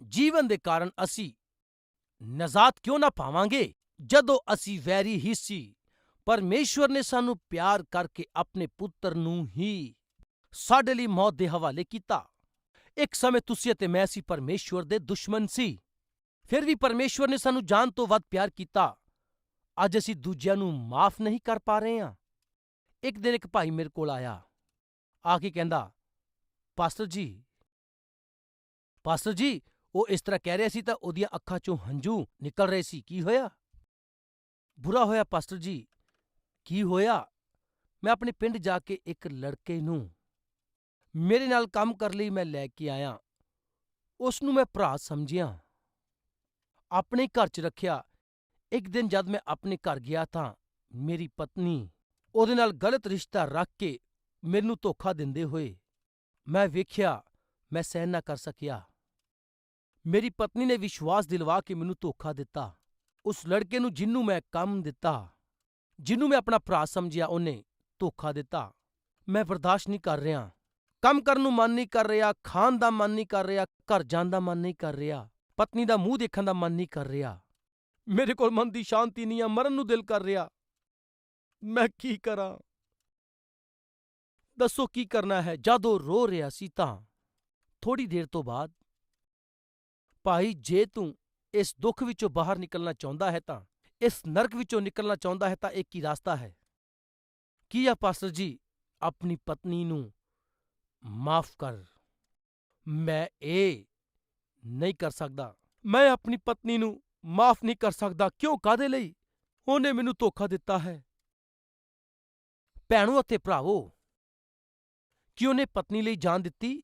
ਜੀਵਨ ਦੇ ਕਾਰਨ ਅਸੀਂ ਨਜ਼ਾਤ ਕਿਉਂ ਨਾ ਪਾਵਾਂਗੇ? ਜਦੋਂ ਅਸੀਂ ਵੈਰੀ ਹੀ ਸੀ, ਪਰਮੇਸ਼ਵਰ ਨੇ ਸਾਨੂੰ ਪਿਆਰ ਕਰਕੇ ਆਪਣੇ ਪੁੱਤਰ ਨੂੰ ਹੀ ਸਾਡੇ ਲਈ ਮੌਤ ਦੇ ਹਵਾਲੇ ਕੀਤਾ। ਇੱਕ ਸਮੇਂ ਤੁਸੀਂ ਅਤੇ ਮੈਂ ਸੀ ਪਰਮੇਸ਼ਵਰ ਦੇ ਦੁਸ਼ਮਣ ਸੀ। ਫਿਰ ਵੀ ਪਰਮੇਸ਼ਵਰ ਨੇ ਸਾਨੂੰ ਜਾਨ ਤੋਂ ਵੱਧ ਪਿਆਰ ਕੀਤਾ। ਅੱਜ ਅਸੀਂ ਦੂਜਿਆਂ ਨੂੰ ਮਾਫ ਨਹੀਂ ਕਰ ਪਾ ਰਹੇ ਹਾਂ। ਇੱਕ ਦਿਨ ਇੱਕ ਭਾਈ ਮੇਰੇ ਕੋਲ ਆਇਆ। ਆ ਕੇ ਕਹਿੰਦਾ, ਪਾਸਟਰ ਜੀ। ਪਾਸਟਰ ਜੀ, ਉਹ ਇਸ ਤਰ੍ਹਾਂ ਕਹਿ ਰਿਹਾ ਸੀ ਤਾਂ ਉਹਦੀਆਂ ਅੱਖਾਂ 'ਚੋਂ ਹੰਝੂ ਨਿਕਲ ਰਹੇ ਸੀ। ਕੀ ਹੋਇਆ? ਬੁਰਾ ਹੋਇਆ, ਪਾਸਟਰ ਜੀ। ਕੀ ਹੋਇਆ? ਮੈਂ ਆਪਣੇ ਪਿੰਡ ਜਾ ਕੇ ਇੱਕ ਲੜਕੇ ਨੂੰ ਮੇਰੇ ਨਾਲ ਕੰਮ ਕਰ ਲਈ ਮੈਂ ਲੈ ਕੇ ਆਇਆ। ਉਸ ਨੂੰ ਮੈਂ ਭਰਾ ਸਮਝਿਆ। ਆਪਣੇ ਘਰ 'ਚ ਰੱਖਿਆ। ਇੱਕ ਦਿਨ ਜਦ ਮੈਂ ਆਪਣੇ ਘਰ ਗਿਆ ਤਾਂ ਮੇਰੀ ਪਤਨੀ ਉਹਦੇ ਨਾਲ ਗਲਤ ਰਿਸ਼ਤਾ ਰੱਖ ਕੇ ਮੈਨੂੰ ਧੋਖਾ ਦਿੰਦੇ ਹੋਏ ਮੈਂ ਵੇਖਿਆ, ਮੈਂ ਸਹਿਨ ਨਾ ਕਰ ਸਕਿਆ। ਮੇਰੀ ਪਤਨੀ ਨੇ ਵਿਸ਼ਵਾਸ ਦਿਲਵਾ ਕੇ ਮੈਨੂੰ ਧੋਖਾ ਦਿੱਤਾ। ਉਸ ਲੜਕੇ ਨੂੰ ਜਿੰਨੂੰ ਮੈਂ ਕੰਮ ਦਿੱਤਾ ਜਿਹਨੂੰ ਮੈਂ ਆਪਣਾ ਭਰਾ ਸਮਝਿਆ, ਉਹਨੇ ਧੋਖਾ ਦਿੱਤਾ। ਮੈਂ ਬਰਦਾਸ਼ਤ ਨਹੀਂ ਕਰ ਰਿਹਾ। ਕੰਮ ਕਰਨ ਨੂੰ ਮਨ ਨਹੀਂ ਕਰ ਰਿਹਾ, ਖਾਣ ਦਾ ਮਨ ਨਹੀਂ ਕਰ ਰਿਹਾ, ਘਰ ਜਾਣ ਦਾ ਮਨ ਨਹੀਂ ਕਰ ਰਿਹਾ, ਪਤਨੀ ਦਾ ਮੂੰਹ ਦੇਖਣ ਦਾ ਮਨ ਨਹੀਂ ਕਰ ਰਿਹਾ। ਮੇਰੇ ਕੋਲ ਮਨ ਦੀ ਸ਼ਾਂਤੀ ਨਹੀਂ ਆ, ਮਰਨ ਨੂੰ ਦਿਲ ਕਰ ਰਿਹਾ। ਮੈਂ ਕੀ ਕਰਾਂ? ਦੱਸੋ ਕੀ ਕਰਨਾ ਹੈ? ਜਦੋਂ ਰੋ ਰਿਹਾ ਸੀ ਤਾਂ ਥੋੜੀ ਦੇਰ ਤੋਂ ਬਾਅਦ, ਭਾਈ, ਜੇ ਤੂੰ ਇਸ ਦੁੱਖ ਵਿੱਚੋਂ ਬਾਹਰ ਨਿਕਲਣਾ ਚਾਹੁੰਦਾ ਹੈ ਤਾਂ, ਇਸ ਨਰਕ ਵਿੱਚੋਂ ਨਿਕਲਣਾ ਚਾਹੁੰਦਾ ਹੈ ਤਾਂ ਇੱਕ ਹੀ ਰਾਸਤਾ ਹੈ? ਕੀ ਆ ਪਾਸਟਰ ਜੀ, ਆਪਣੀ ਪਤਨੀ ਨੂੰ ਮਾਫ ਕਰ। ਮੈਂ ਇਹ ਨਹੀਂ ਕਰ ਸਕਦਾ। ਮੈਂ ਆਪਣੀ ਪਤਨੀ ਨੂੰ ਮਾਫ ਨਹੀਂ ਕਰ ਸਕਦਾ। ਕਿਉਂ? ਕਾਦੇ ਲਈ? ਉਹਨੇ ਮੈਨੂੰ ਧੋਖਾ ਦਿੱਤਾ ਹੈ। ਭੈਣੋ ਅਤੇ ਭਰਾਵੋ, ਕੀ ਉਹਨੇ ਪਤਨੀ ਲਈ ਜਾਨ ਦਿੱਤੀ?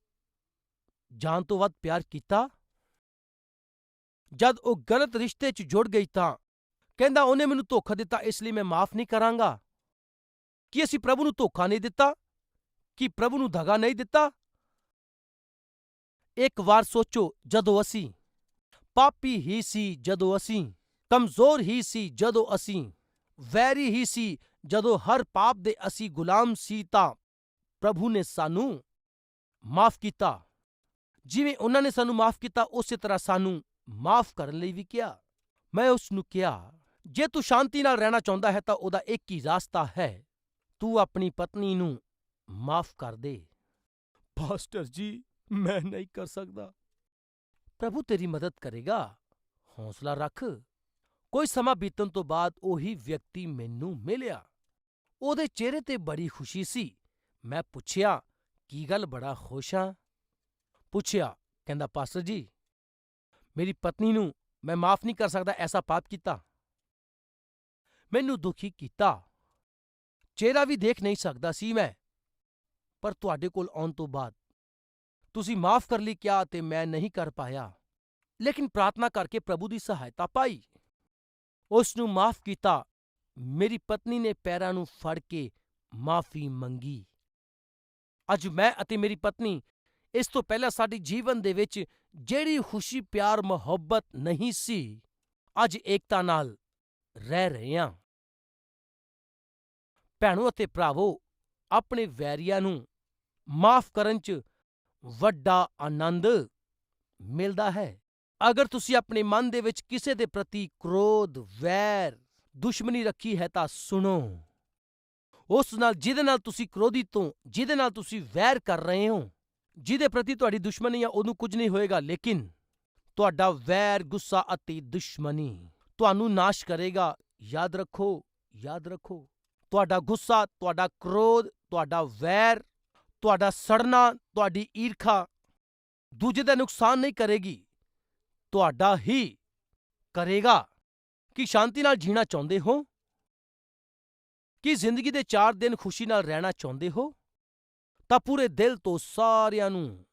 ਜਾਨ ਤੋਂ ਵੱਧ ਪਿਆਰ ਕੀਤਾ? ਜਦ ਉਹ ਗਲਤ ਰਿਸ਼ਤੇ 'ਚ ਜੁੜ ਗਈ ਤਾਂ। ਕਹਿੰਦਾ, ਉਹਨੇ ਮੈਨੂੰ ਧੋਖਾ ਦਿੱਤਾ, ਇਸ ਲਈ ਮੈਂ ਮਾਫ ਨਹੀਂ ਕਰਾਂਗਾ। ਕੀ ਅਸੀਂ ਪ੍ਰਭੂ ਨੂੰ ਧੋਖਾ ਨਹੀਂ ਦਿੱਤਾ? ਕੀ ਪ੍ਰਭੂ ਨੂੰ ਧਗਾ ਨਹੀਂ ਦਿੱਤਾ? ਇੱਕ ਵਾਰ ਸੋਚੋ, ਜਦੋਂ ਅਸੀਂ ਪਾਪੀ ਹੀ ਸੀ, ਜਦੋਂ ਅਸੀਂ ਕਮਜ਼ੋਰ ਹੀ ਸੀ, ਜਦੋਂ ਅਸੀਂ ਵੈਰੀ ਹੀ ਸੀ, ਜਦੋਂ ਹਰ ਪਾਪ ਦੇ ਅਸੀਂ ਗੁਲਾਮ ਸੀ, ਤਾਂ ਪ੍ਰਭੂ ਨੇ ਸਾਨੂੰ ਮਾਫ ਕੀਤਾ। ਜਿਵੇਂ ਉਹਨਾਂ ਨੇ ਸਾਨੂੰ ਮਾਫ ਕੀਤਾ, ਉਸੇ ਤਰ੍ਹਾਂ ਸਾਨੂੰ ਮਾਫ ਕਰਨ ਲਈ ਵੀ ਕਿਹਾ। ਮੈਂ ਉਸ ਨੂੰ ਕਿਹਾ ਜੇ ਤੂੰ ਸ਼ਾਂਤੀ ਨਾਲ ਰਹਿਣਾ ਚਾਹੁੰਦਾ ਹੈ ਤਾਂ ਉਹਦਾ ਇੱਕ ਹੀ ਰਾਸਤਾ ਹੈ। ਤੂੰ ਆਪਣੀ ਪਤਨੀ ਨੂੰ ਮਾਫ ਕਰ ਦੇ। ਪਾਸਟਰ ਜੀ ਮੈਂ ਨਹੀਂ ਕਰ ਸਕਦਾ। ਪ੍ਰਭੂ ਤੇਰੀ ਮਦਦ ਕਰੇਗਾ। ਹੌਸਲਾ ਰੱਖ। ਕੋਈ ਸਮਾਂ ਬੀਤਣ ਤੋਂ ਬਾਅਦ ਉਹੀ ਵਿਅਕਤੀ ਮੈਨੂੰ ਮਿਲਿਆ। ਉਹਦੇ ਚਿਹਰੇ ਤੇ ਬੜੀ ਖੁਸ਼ੀ ਸੀ। ਮੈਂ ਪੁੱਛਿਆ ਕੀ ਗੱਲ ਬੜਾ ਖੁਸ਼ ਆ ਪੁੱਛਿਆ ਕਹਿੰਦਾ ਪਾਸਟਰ ਜੀ ਮੇਰੀ ਪਤਨੀ ਨੂੰ ਮੈਂ ਮਾਫ ਨਹੀਂ ਕਰ ਸਕਦਾ ਐਸਾ ਪਾਪ ਕੀਤਾ। ਮੈਨੂੰ ਦੁਖੀ ਕੀਤਾ। ਚਿਹਰਾ ਵੀ ਦੇਖ ਨਹੀਂ ਸਕਦਾ ਸੀ ਮੈਂ। ਪਰ ਤੁਹਾਡੇ ਕੋਲ ਆਉਣ ਤੋਂ ਬਾਅਦ ਤੁਸੀਂ ਮਾਫ ਕਰ ਲਈ ਕਿਹਾ ਤੇ ਮੈਂ ਨਹੀਂ ਕਰ ਪਾਇਆ। ਲੇਕਿਨ ਪ੍ਰਾਰਥਨਾ ਕਰਕੇ ਪ੍ਰਭੂ ਦੀ ਸਹਾਇਤਾ ਪਾਈ। ਉਸ ਨੂੰ ਮਾਫ ਕੀਤਾ। ਮੇਰੀ ਪਤਨੀ ਨੇ ਪੈਰਾਂ ਨੂੰ ਫੜ ਕੇ ਮਾਫੀ ਮੰਗੀ। ਅੱਜ ਮੈਂ ਅਤੇ ਮੇਰੀ ਪਤਨੀ ਇਸ ਤੋਂ ਪਹਿਲਾਂ ਸਾਡੇ ਜੀਵਨ ਦੇ ਵਿੱਚ ਜਿਹੜੀ ਖੁਸ਼ੀ, ਪਿਆਰ, ਮੁਹੱਬਤ ਨਹੀਂ ਸੀ, ਅੱਜ ਏਕਤਾ ਨਾਲ ਰਹਿ ਰਹੇ ਹਾਂ। ਭੈਣੋ ਅਤੇ ਭਰਾਵੋ, ਆਪਣੇ ਵੈਰੀਆਂ ਨੂੰ ਮਾਫ ਕਰਨ 'ਚ ਵੱਡਾ ਆਨੰਦ ਮਿਲਦਾ ਹੈ। ਅਗਰ ਤੁਸੀਂ ਆਪਣੇ ਮਨ ਦੇ ਵਿੱਚ ਕਿਸੇ ਦੇ ਪ੍ਰਤੀ ਕ੍ਰੋਧ, ਵੈਰ, ਦੁਸ਼ਮਣੀ ਰੱਖੀ ਹੈ ਤਾਂ ਸੁਣੋ। ਉਸ ਨਾਲ ਜਿਹਦੇ ਨਾਲ ਤੁਸੀਂ ਕ੍ਰੋਧਿਤ ਹੋ ਜਿਹਦੇ ਨਾਲ ਤੁਸੀਂ ਵੈਰ ਕਰ ਰਹੇ ਹੋ ਜਿਹਦੇ ਪ੍ਰਤੀ ਤੁਹਾਡੀ ਦੁਸ਼ਮਣੀ ਆ ਉਹਨੂੰ ਕੁਝ ਨਹੀਂ ਹੋਏਗਾ, ਲੇਕਿਨ ਤੁਹਾਡਾ ਵੈਰ, ਗੁੱਸਾ ਅਤੇ ਦੁਸ਼ਮਣੀ ਤੁਹਾਨੂੰ ਨਾਸ਼ ਕਰੇਗਾ। ਯਾਦ ਰੱਖੋ ਯਾਦ ਰੱਖੋ, ਤੁਹਾਡਾ ਗੁੱਸਾ, ਤੁਹਾਡਾ ਕ੍ਰੋਧ, ਤੁਹਾਡਾ ਵੈਰ, ਤੁਹਾਡਾ ਸੜਨਾ, ਤੁਹਾਡੀ ਈਰਖਾ ਦੂਜੇ ਦਾ ਨੁਕਸਾਨ ਨਹੀਂ ਕਰੇਗੀ, ਤੁਹਾਡਾ ਹੀ ਕਰੇਗਾ। ਕੀ ਸ਼ਾਂਤੀ ਨਾਲ ਜੀਣਾ ਚਾਹੁੰਦੇ ਹੋ? ਕੀ ਜ਼ਿੰਦਗੀ ਦੇ 4 ਦਿਨ ਖੁਸ਼ੀ ਨਾਲ ਰਹਿਣਾ ਚਾਹੁੰਦੇ ਹੋ? ਤਾਂ ਪੂਰੇ ਦਿਲ ਤੋਂ ਸਾਰਿਆਂ ਨੂੰ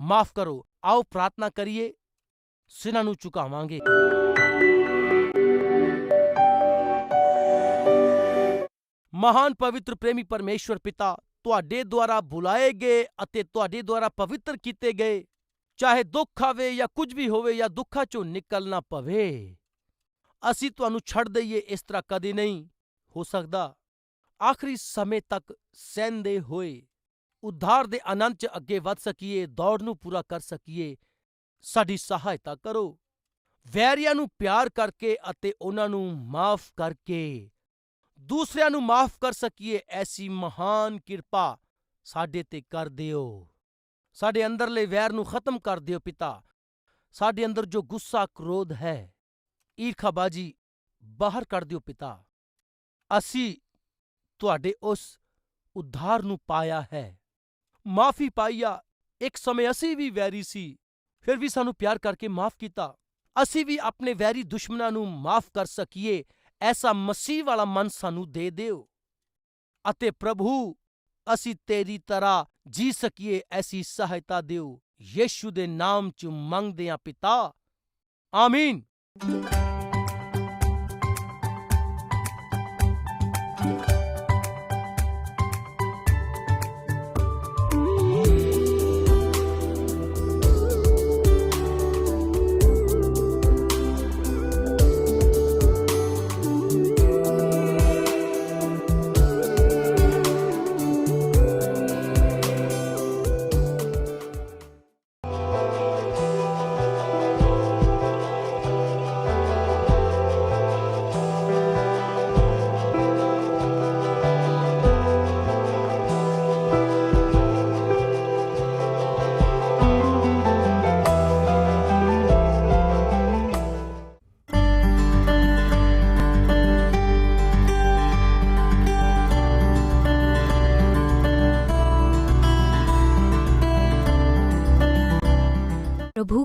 ਮਾਫ ਕਰੋ, ਆਓ ਪ੍ਰਾਰਥਨਾ ਕਰੀਏ, ਸਿਨਾਂ ਨੂੰ ਝੁਕਾਵਾਂਗੇ। ਮਹਾਨ ਪਵਿੱਤਰ ਪ੍ਰੇਮੀ ਪਰਮੇਸ਼ਵਰ ਪਿਤਾ, ਤੁਹਾਡੇ ਦੁਆਰਾ ਬੁਲਾਏ ਗਏ ਅਤੇ ਤੁਹਾਡੇ ਦੁਆਰਾ ਪਵਿੱਤਰ ਕੀਤੇ ਗਏ, ਚਾਹੇ ਦੁੱਖ ਆਵੇ ਜਾਂ ਕੁਝ ਵੀ ਹੋਵੇ ਜਾਂ ਦੁੱਖਾਂ ਚੋਂ ਨਿਕਲਣਾ ਪਵੇ। ਅਸੀਂ ਤੁਹਾਨੂੰ ਛੱਡ ਦਈਏ, ਇਸ ਤਰ੍ਹਾਂ ਕਦੇ ਨਹੀਂ ਹੋ ਸਕਦਾ। ਆਖਰੀ ਸਮੇਂ ਤੱਕ ਸਹਿੰਦੇ ਹੋਏ। ਉਧਾਰ ਦੇ ਆਨੰਦ 'ਚ ਅੱਗੇ ਵੱਧ ਸਕੀਏ, ਦੌੜ ਨੂੰ ਪੂਰਾ ਕਰ ਸਕੀਏ, ਸਾਡੀ ਸਹਾਇਤਾ ਕਰੋ। ਵੈਰੀਆਂ ਨੂੰ ਪਿਆਰ ਕਰਕੇ ਅਤੇ ਉਹਨਾਂ ਨੂੰ ਮਾਫ ਕਰਕੇ, ਦੂਸਰਿਆਂ ਨੂੰ ਮਾਫ ਕਰ ਸਕੀਏ, ਐਸੀ ਮਹਾਨ ਕਿਰਪਾ ਸਾਡੇ ਤੇ ਕਰ ਦਿਓ। ਸਾਡੇ ਅੰਦਰਲੇ ਵੈਰ ਨੂੰ ਖਤਮ ਕਰ ਦਿਓ ਪਿਤਾ। ਸਾਡੇ ਅੰਦਰ ਜੋ ਗੁੱਸਾ ਕ੍ਰੋਧ ਹੈ, ਈਰਖਾਬਾਜੀ ਬਾਹਰ ਕਰ ਦਿਓ ਪਿਤਾ। ਅਸੀਂ ਤੁਹਾਡੇ ਉਸ ਉଦ୍ਧਾਰ ਨੂੰ ਪਾਇਆ ਹੈ। ਮਾਫੀ ਪਾਈਆ ਇੱਕ ਸਮੇਂ ਅਸੀਂ ਵੀ ਵੈਰੀ ਸੀ। ਫਿਰ ਵੀ ਸਾਨੂੰ ਪਿਆਰ ਕਰਕੇ ਮਾਫ ਕੀਤਾ। ਅਸੀਂ ਵੀ ਆਪਣੇ ਵੈਰੀ ਦੁਸ਼ਮਣਾਂ ਨੂੰ ਮਾਫ ਕਰ ਸਕੀਏ, ਐਸਾ ਮਸੀਹ ਵਾਲਾ ਮਨ ਸਾਨੂੰ ਦੇ ਦਿਓ। ਅਤੇ ਪ੍ਰਭੂ, ਅਸੀਂ ਤੇਰੀ ਤਰ੍ਹਾਂ ਜੀ ਸਕੀਏ, ਐਸੀ ਸਹਾਇਤਾ ਦਿਓ। ਯੀਸ਼ੂ ਦੇ ਨਾਮ 'ਚ ਮੰਗਦੇ ਹਾਂ ਪਿਤਾ। ਆਮੀਨ।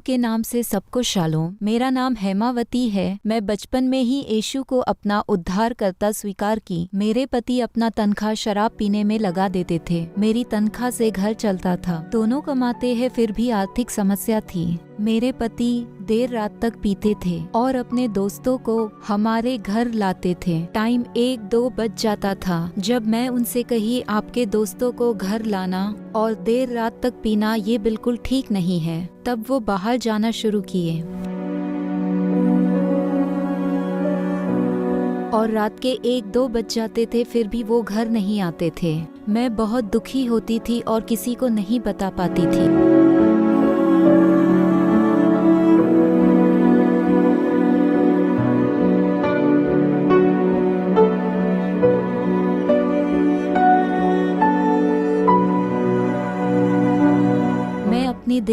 के नाम से सबको शालोम मेरा नाम हेमावती है। मैं बचपन में ही यशु को अपना उद्धार करता स्वीकार की। मेरे पति अपना तनख्वाह शराब पीने में लगा देते थे। मेरी तनख्वाह से घर चलता था। दोनों कमाते हैं, फिर भी आर्थिक समस्या थी। मेरे पति देर रात तक पीते थे और अपने दोस्तों को हमारे घर लाते थे। टाइम एक दो बज जाता था। जब मैं उनसे कही, आपके दोस्तों को घर लाना और देर रात तक पीना ये बिल्कुल ठीक नहीं है, तब वो बाहर जाना शुरू किए। और रात के एक दो बज जाते थे, फिर भी वो घर नहीं आते थे। मैं बहुत दुखी होती थी और किसी को नहीं बता पाती थी।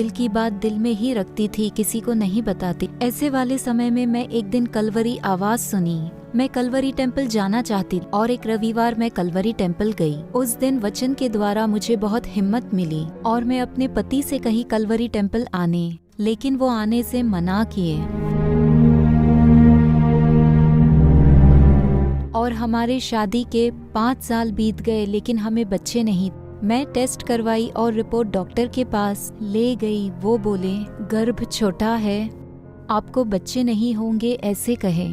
दिल की बात दिल में ही रखती थी, किसी को नहीं बताती। ऐसे वाले समय में मैं एक दिन कलवरी आवाज़ सुनी। मैं कलवरी टेंपल जाना चाहती और एक रविवार मैं कलवरी टेंपल गई। उस दिन वचन के द्वारा मुझे बहुत हिम्मत मिली और मैं अपने पति से कही कलवरी टेंपल आने, लेकिन वो आने से मना किए। और हमारे शादी के पाँच साल बीत गए, लेकिन हमें बच्चे नहीं मैं टेस्ट करवाई और रिपोर्ट डॉक्टर के पास ले गई वो बोले गर्भ छोटा है आपको बच्चे नहीं होंगे ऐसे कहे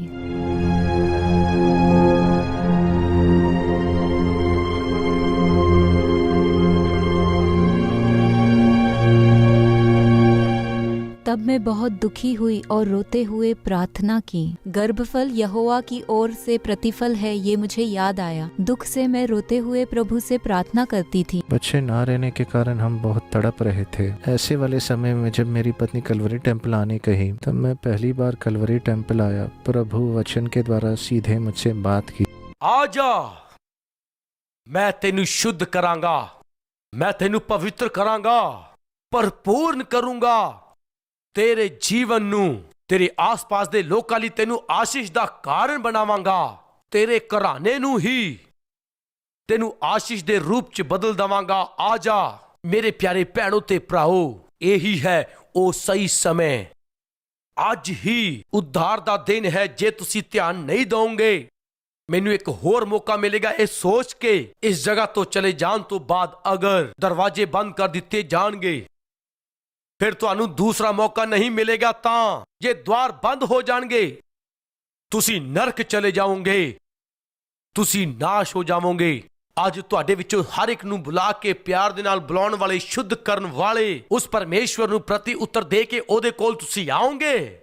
तब मैं बहुत दुखी हुई और रोते हुए प्रार्थना की। गर्भफल यहोवा की ओर से प्रतिफल है ये मुझे याद आया। दुख से मैं रोते हुए प्रभु से प्रार्थना करती थी। बच्चे ना रहने के कारण हम बहुत तड़प रहे थे। ऐसे वाले समय में जब मेरी पत्नी कलवरी टेंपल आने कही तब मैं पहली बार कलवरी टेंपल आया। प्रभु वचन के द्वारा सीधे मुझसे बात की। आ जा मैं तेन शुद्ध करांगा। मैं तेन पवित्र करांगा। परिपूर्ण करूँगा। ਤੇਰੇ ਜੀਵਨ ਨੂੰ, ਤੇਰੇ ਆਸ-ਪਾਸ ਦੇ ਲੋਕਾਂ ਲਈ ਤੈਨੂੰ ਆਸ਼ੀਸ਼ ਦਾ ਕਾਰਨ ਬਣਾਵਾਂਗਾ। ਤੇਰੇ ਘਰਾਨੇ ਨੂੰ ਹੀ ਤੈਨੂੰ ਆਸ਼ੀਸ਼ ਦੇ ਰੂਪ 'ਚ ਬਦਲ ਦਵਾਂਗਾ। ਆ ਜਾ, ਮੇਰੇ ਪਿਆਰੇ ਭੈਣੋ ਤੇ ਭਰਾਓ, ਇਹੀ ਹੈ ਉਹ ਸਹੀ ਸਮੇਂ। ਅੱਜ ਹੀ ਉਧਾਰ ਦਾ ਦਿਨ ਹੈ, ਜੇ ਤੁਸੀਂ ਧਿਆਨ ਨਹੀਂ ਦਿਓਗੇ ਮੈਨੂੰ ਇੱਕ ਹੋਰ ਮੌਕਾ ਮਿਲੇਗਾ, ਇਹ ਸੋਚ ਕੇ ਇਸ ਜਗ੍ਹਾ ਤੋਂ ਚਲੇ ਜਾਣ ਤੋਂ ਬਾਅਦ ਅਗਰ ਦਰਵਾਜ਼ੇ ਬੰਦ ਕਰ ਦਿੱਤੇ ਜਾਣਗੇ। ਫਿਰ ਤੁਹਾਨੂੰ ਦੂਸਰਾ ਮੌਕਾ ਨਹੀਂ ਮਿਲੇਗਾ ਤਾਂ ਜੇ ਦਵਾਰ ਬੰਦ ਹੋ ਜਾਣਗੇ, ਤੁਸੀਂ ਨਰਕ ਚਲੇ ਜਾਓਗੇ। ਤੁਸੀਂ ਨਾਸ਼ ਹੋ ਜਾਵੋਗੇ। ਅੱਜ ਤੁਹਾਡੇ ਵਿੱਚੋਂ ਹਰ ਇੱਕ ਨੂੰ ਬੁਲਾ ਕੇ ਪਿਆਰ ਦੇ ਨਾਲ ਬੁਲਾਉਣ ਵਾਲੇ, ਸ਼ੁੱਧ ਕਰਨ ਵਾਲੇ, ਉਸ ਪਰਮੇਸ਼ਵਰ ਨੂੰ ਪ੍ਰਤੀ ਉੱਤਰ ਦੇ ਕੇ ਉਹਦੇ ਕੋਲ ਤੁਸੀਂ ਆਓਗੇ।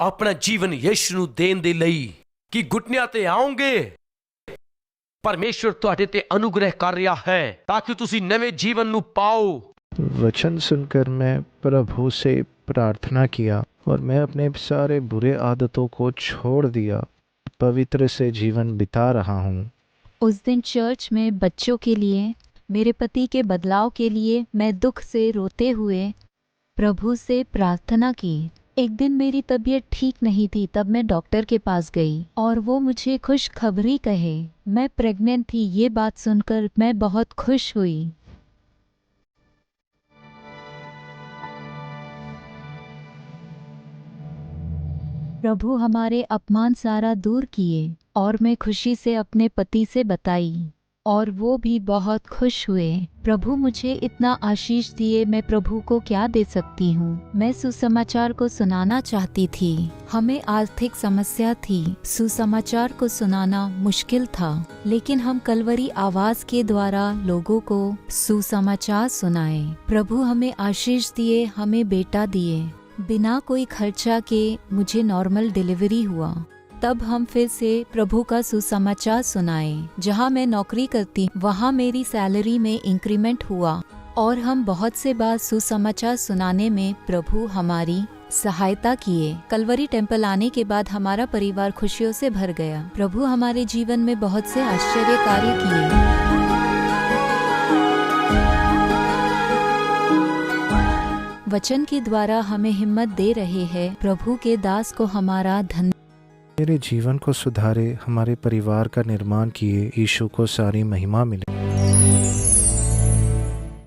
ਆਪਣਾ ਜੀਵਨ ਯਿਸੂ ਨੂੰ ਦੇਣ ਦੇ ਲਈ ਕਿ ਘੁਟਨਿਆਂ ਤੇ ਆਓਗੇ। ਪਰਮੇਸ਼ਵਰ ਤੁਹਾਡੇ ਤੇ ਅਨੁਗ੍ਰਹਿ ਕਰ ਰਿਹਾ ਹੈ ਤਾਂ ਕਿ ਤੁਸੀਂ ਨਵੇਂ ਜੀਵਨ ਨੂੰ ਪਾਓ। वचन सुनकर मैं प्रभु से प्रार्थना किया और मैं अपने सारे बुरे आदतों को छोड़ दिया, पवित्र से जीवन बिता रहा हूँ। उस दिन चर्च में बच्चों के लिए, मेरे पति के बदलाव के लिए मैं दुख से रोते हुए प्रभु से प्रार्थना की। एक दिन मेरी तबीयत ठीक नहीं थी, तब मैं डॉक्टर के पास गई और वो मुझे खुशखबरी कहे, मैं प्रेग्नेंट थी, ये बात सुनकर मैं बहुत खुश हुई। प्रभु हमारे अपमान सारा दूर किए और मैं खुशी से अपने पति से बताई। और वो भी बहुत खुश हुए। प्रभु मुझे इतना आशीष दिए, मैं प्रभु को क्या दे सकती हूँ? मैं सुसमाचार को सुनाना चाहती थी। हमें आर्थिक समस्या थी। सुसमाचार को सुनाना मुश्किल था। लेकिन हम कलवरी आवाज़ के द्वारा लोगों को सुसमाचार सुनाए। प्रभु हमें आशीष दिए, हमें बेटा दिए। बिना कोई खर्चा के मुझे नॉर्मल डिलीवरी हुआ। तब हम फिर से प्रभु का सुसमाचार सुनाए। जहाँ मैं नौकरी करती, वहाँ मेरी सैलरी में इंक्रीमेंट हुआ। और हम बहुत से बार सुसमाचार सुनाने में प्रभु हमारी सहायता किए। कलवरी टेंपल आने के बाद हमारा परिवार खुशियों से भर गया। प्रभु हमारे जीवन में बहुत से आश्चर्य कार्य किए। वचन के द्वारा हमें हिम्मत दे रहे हैं। प्रभु के दास को हमारा धन मेरे जीवन को सुधारे, हमारे परिवार का निर्माण किए, यीशु को सारी महिमा मिले।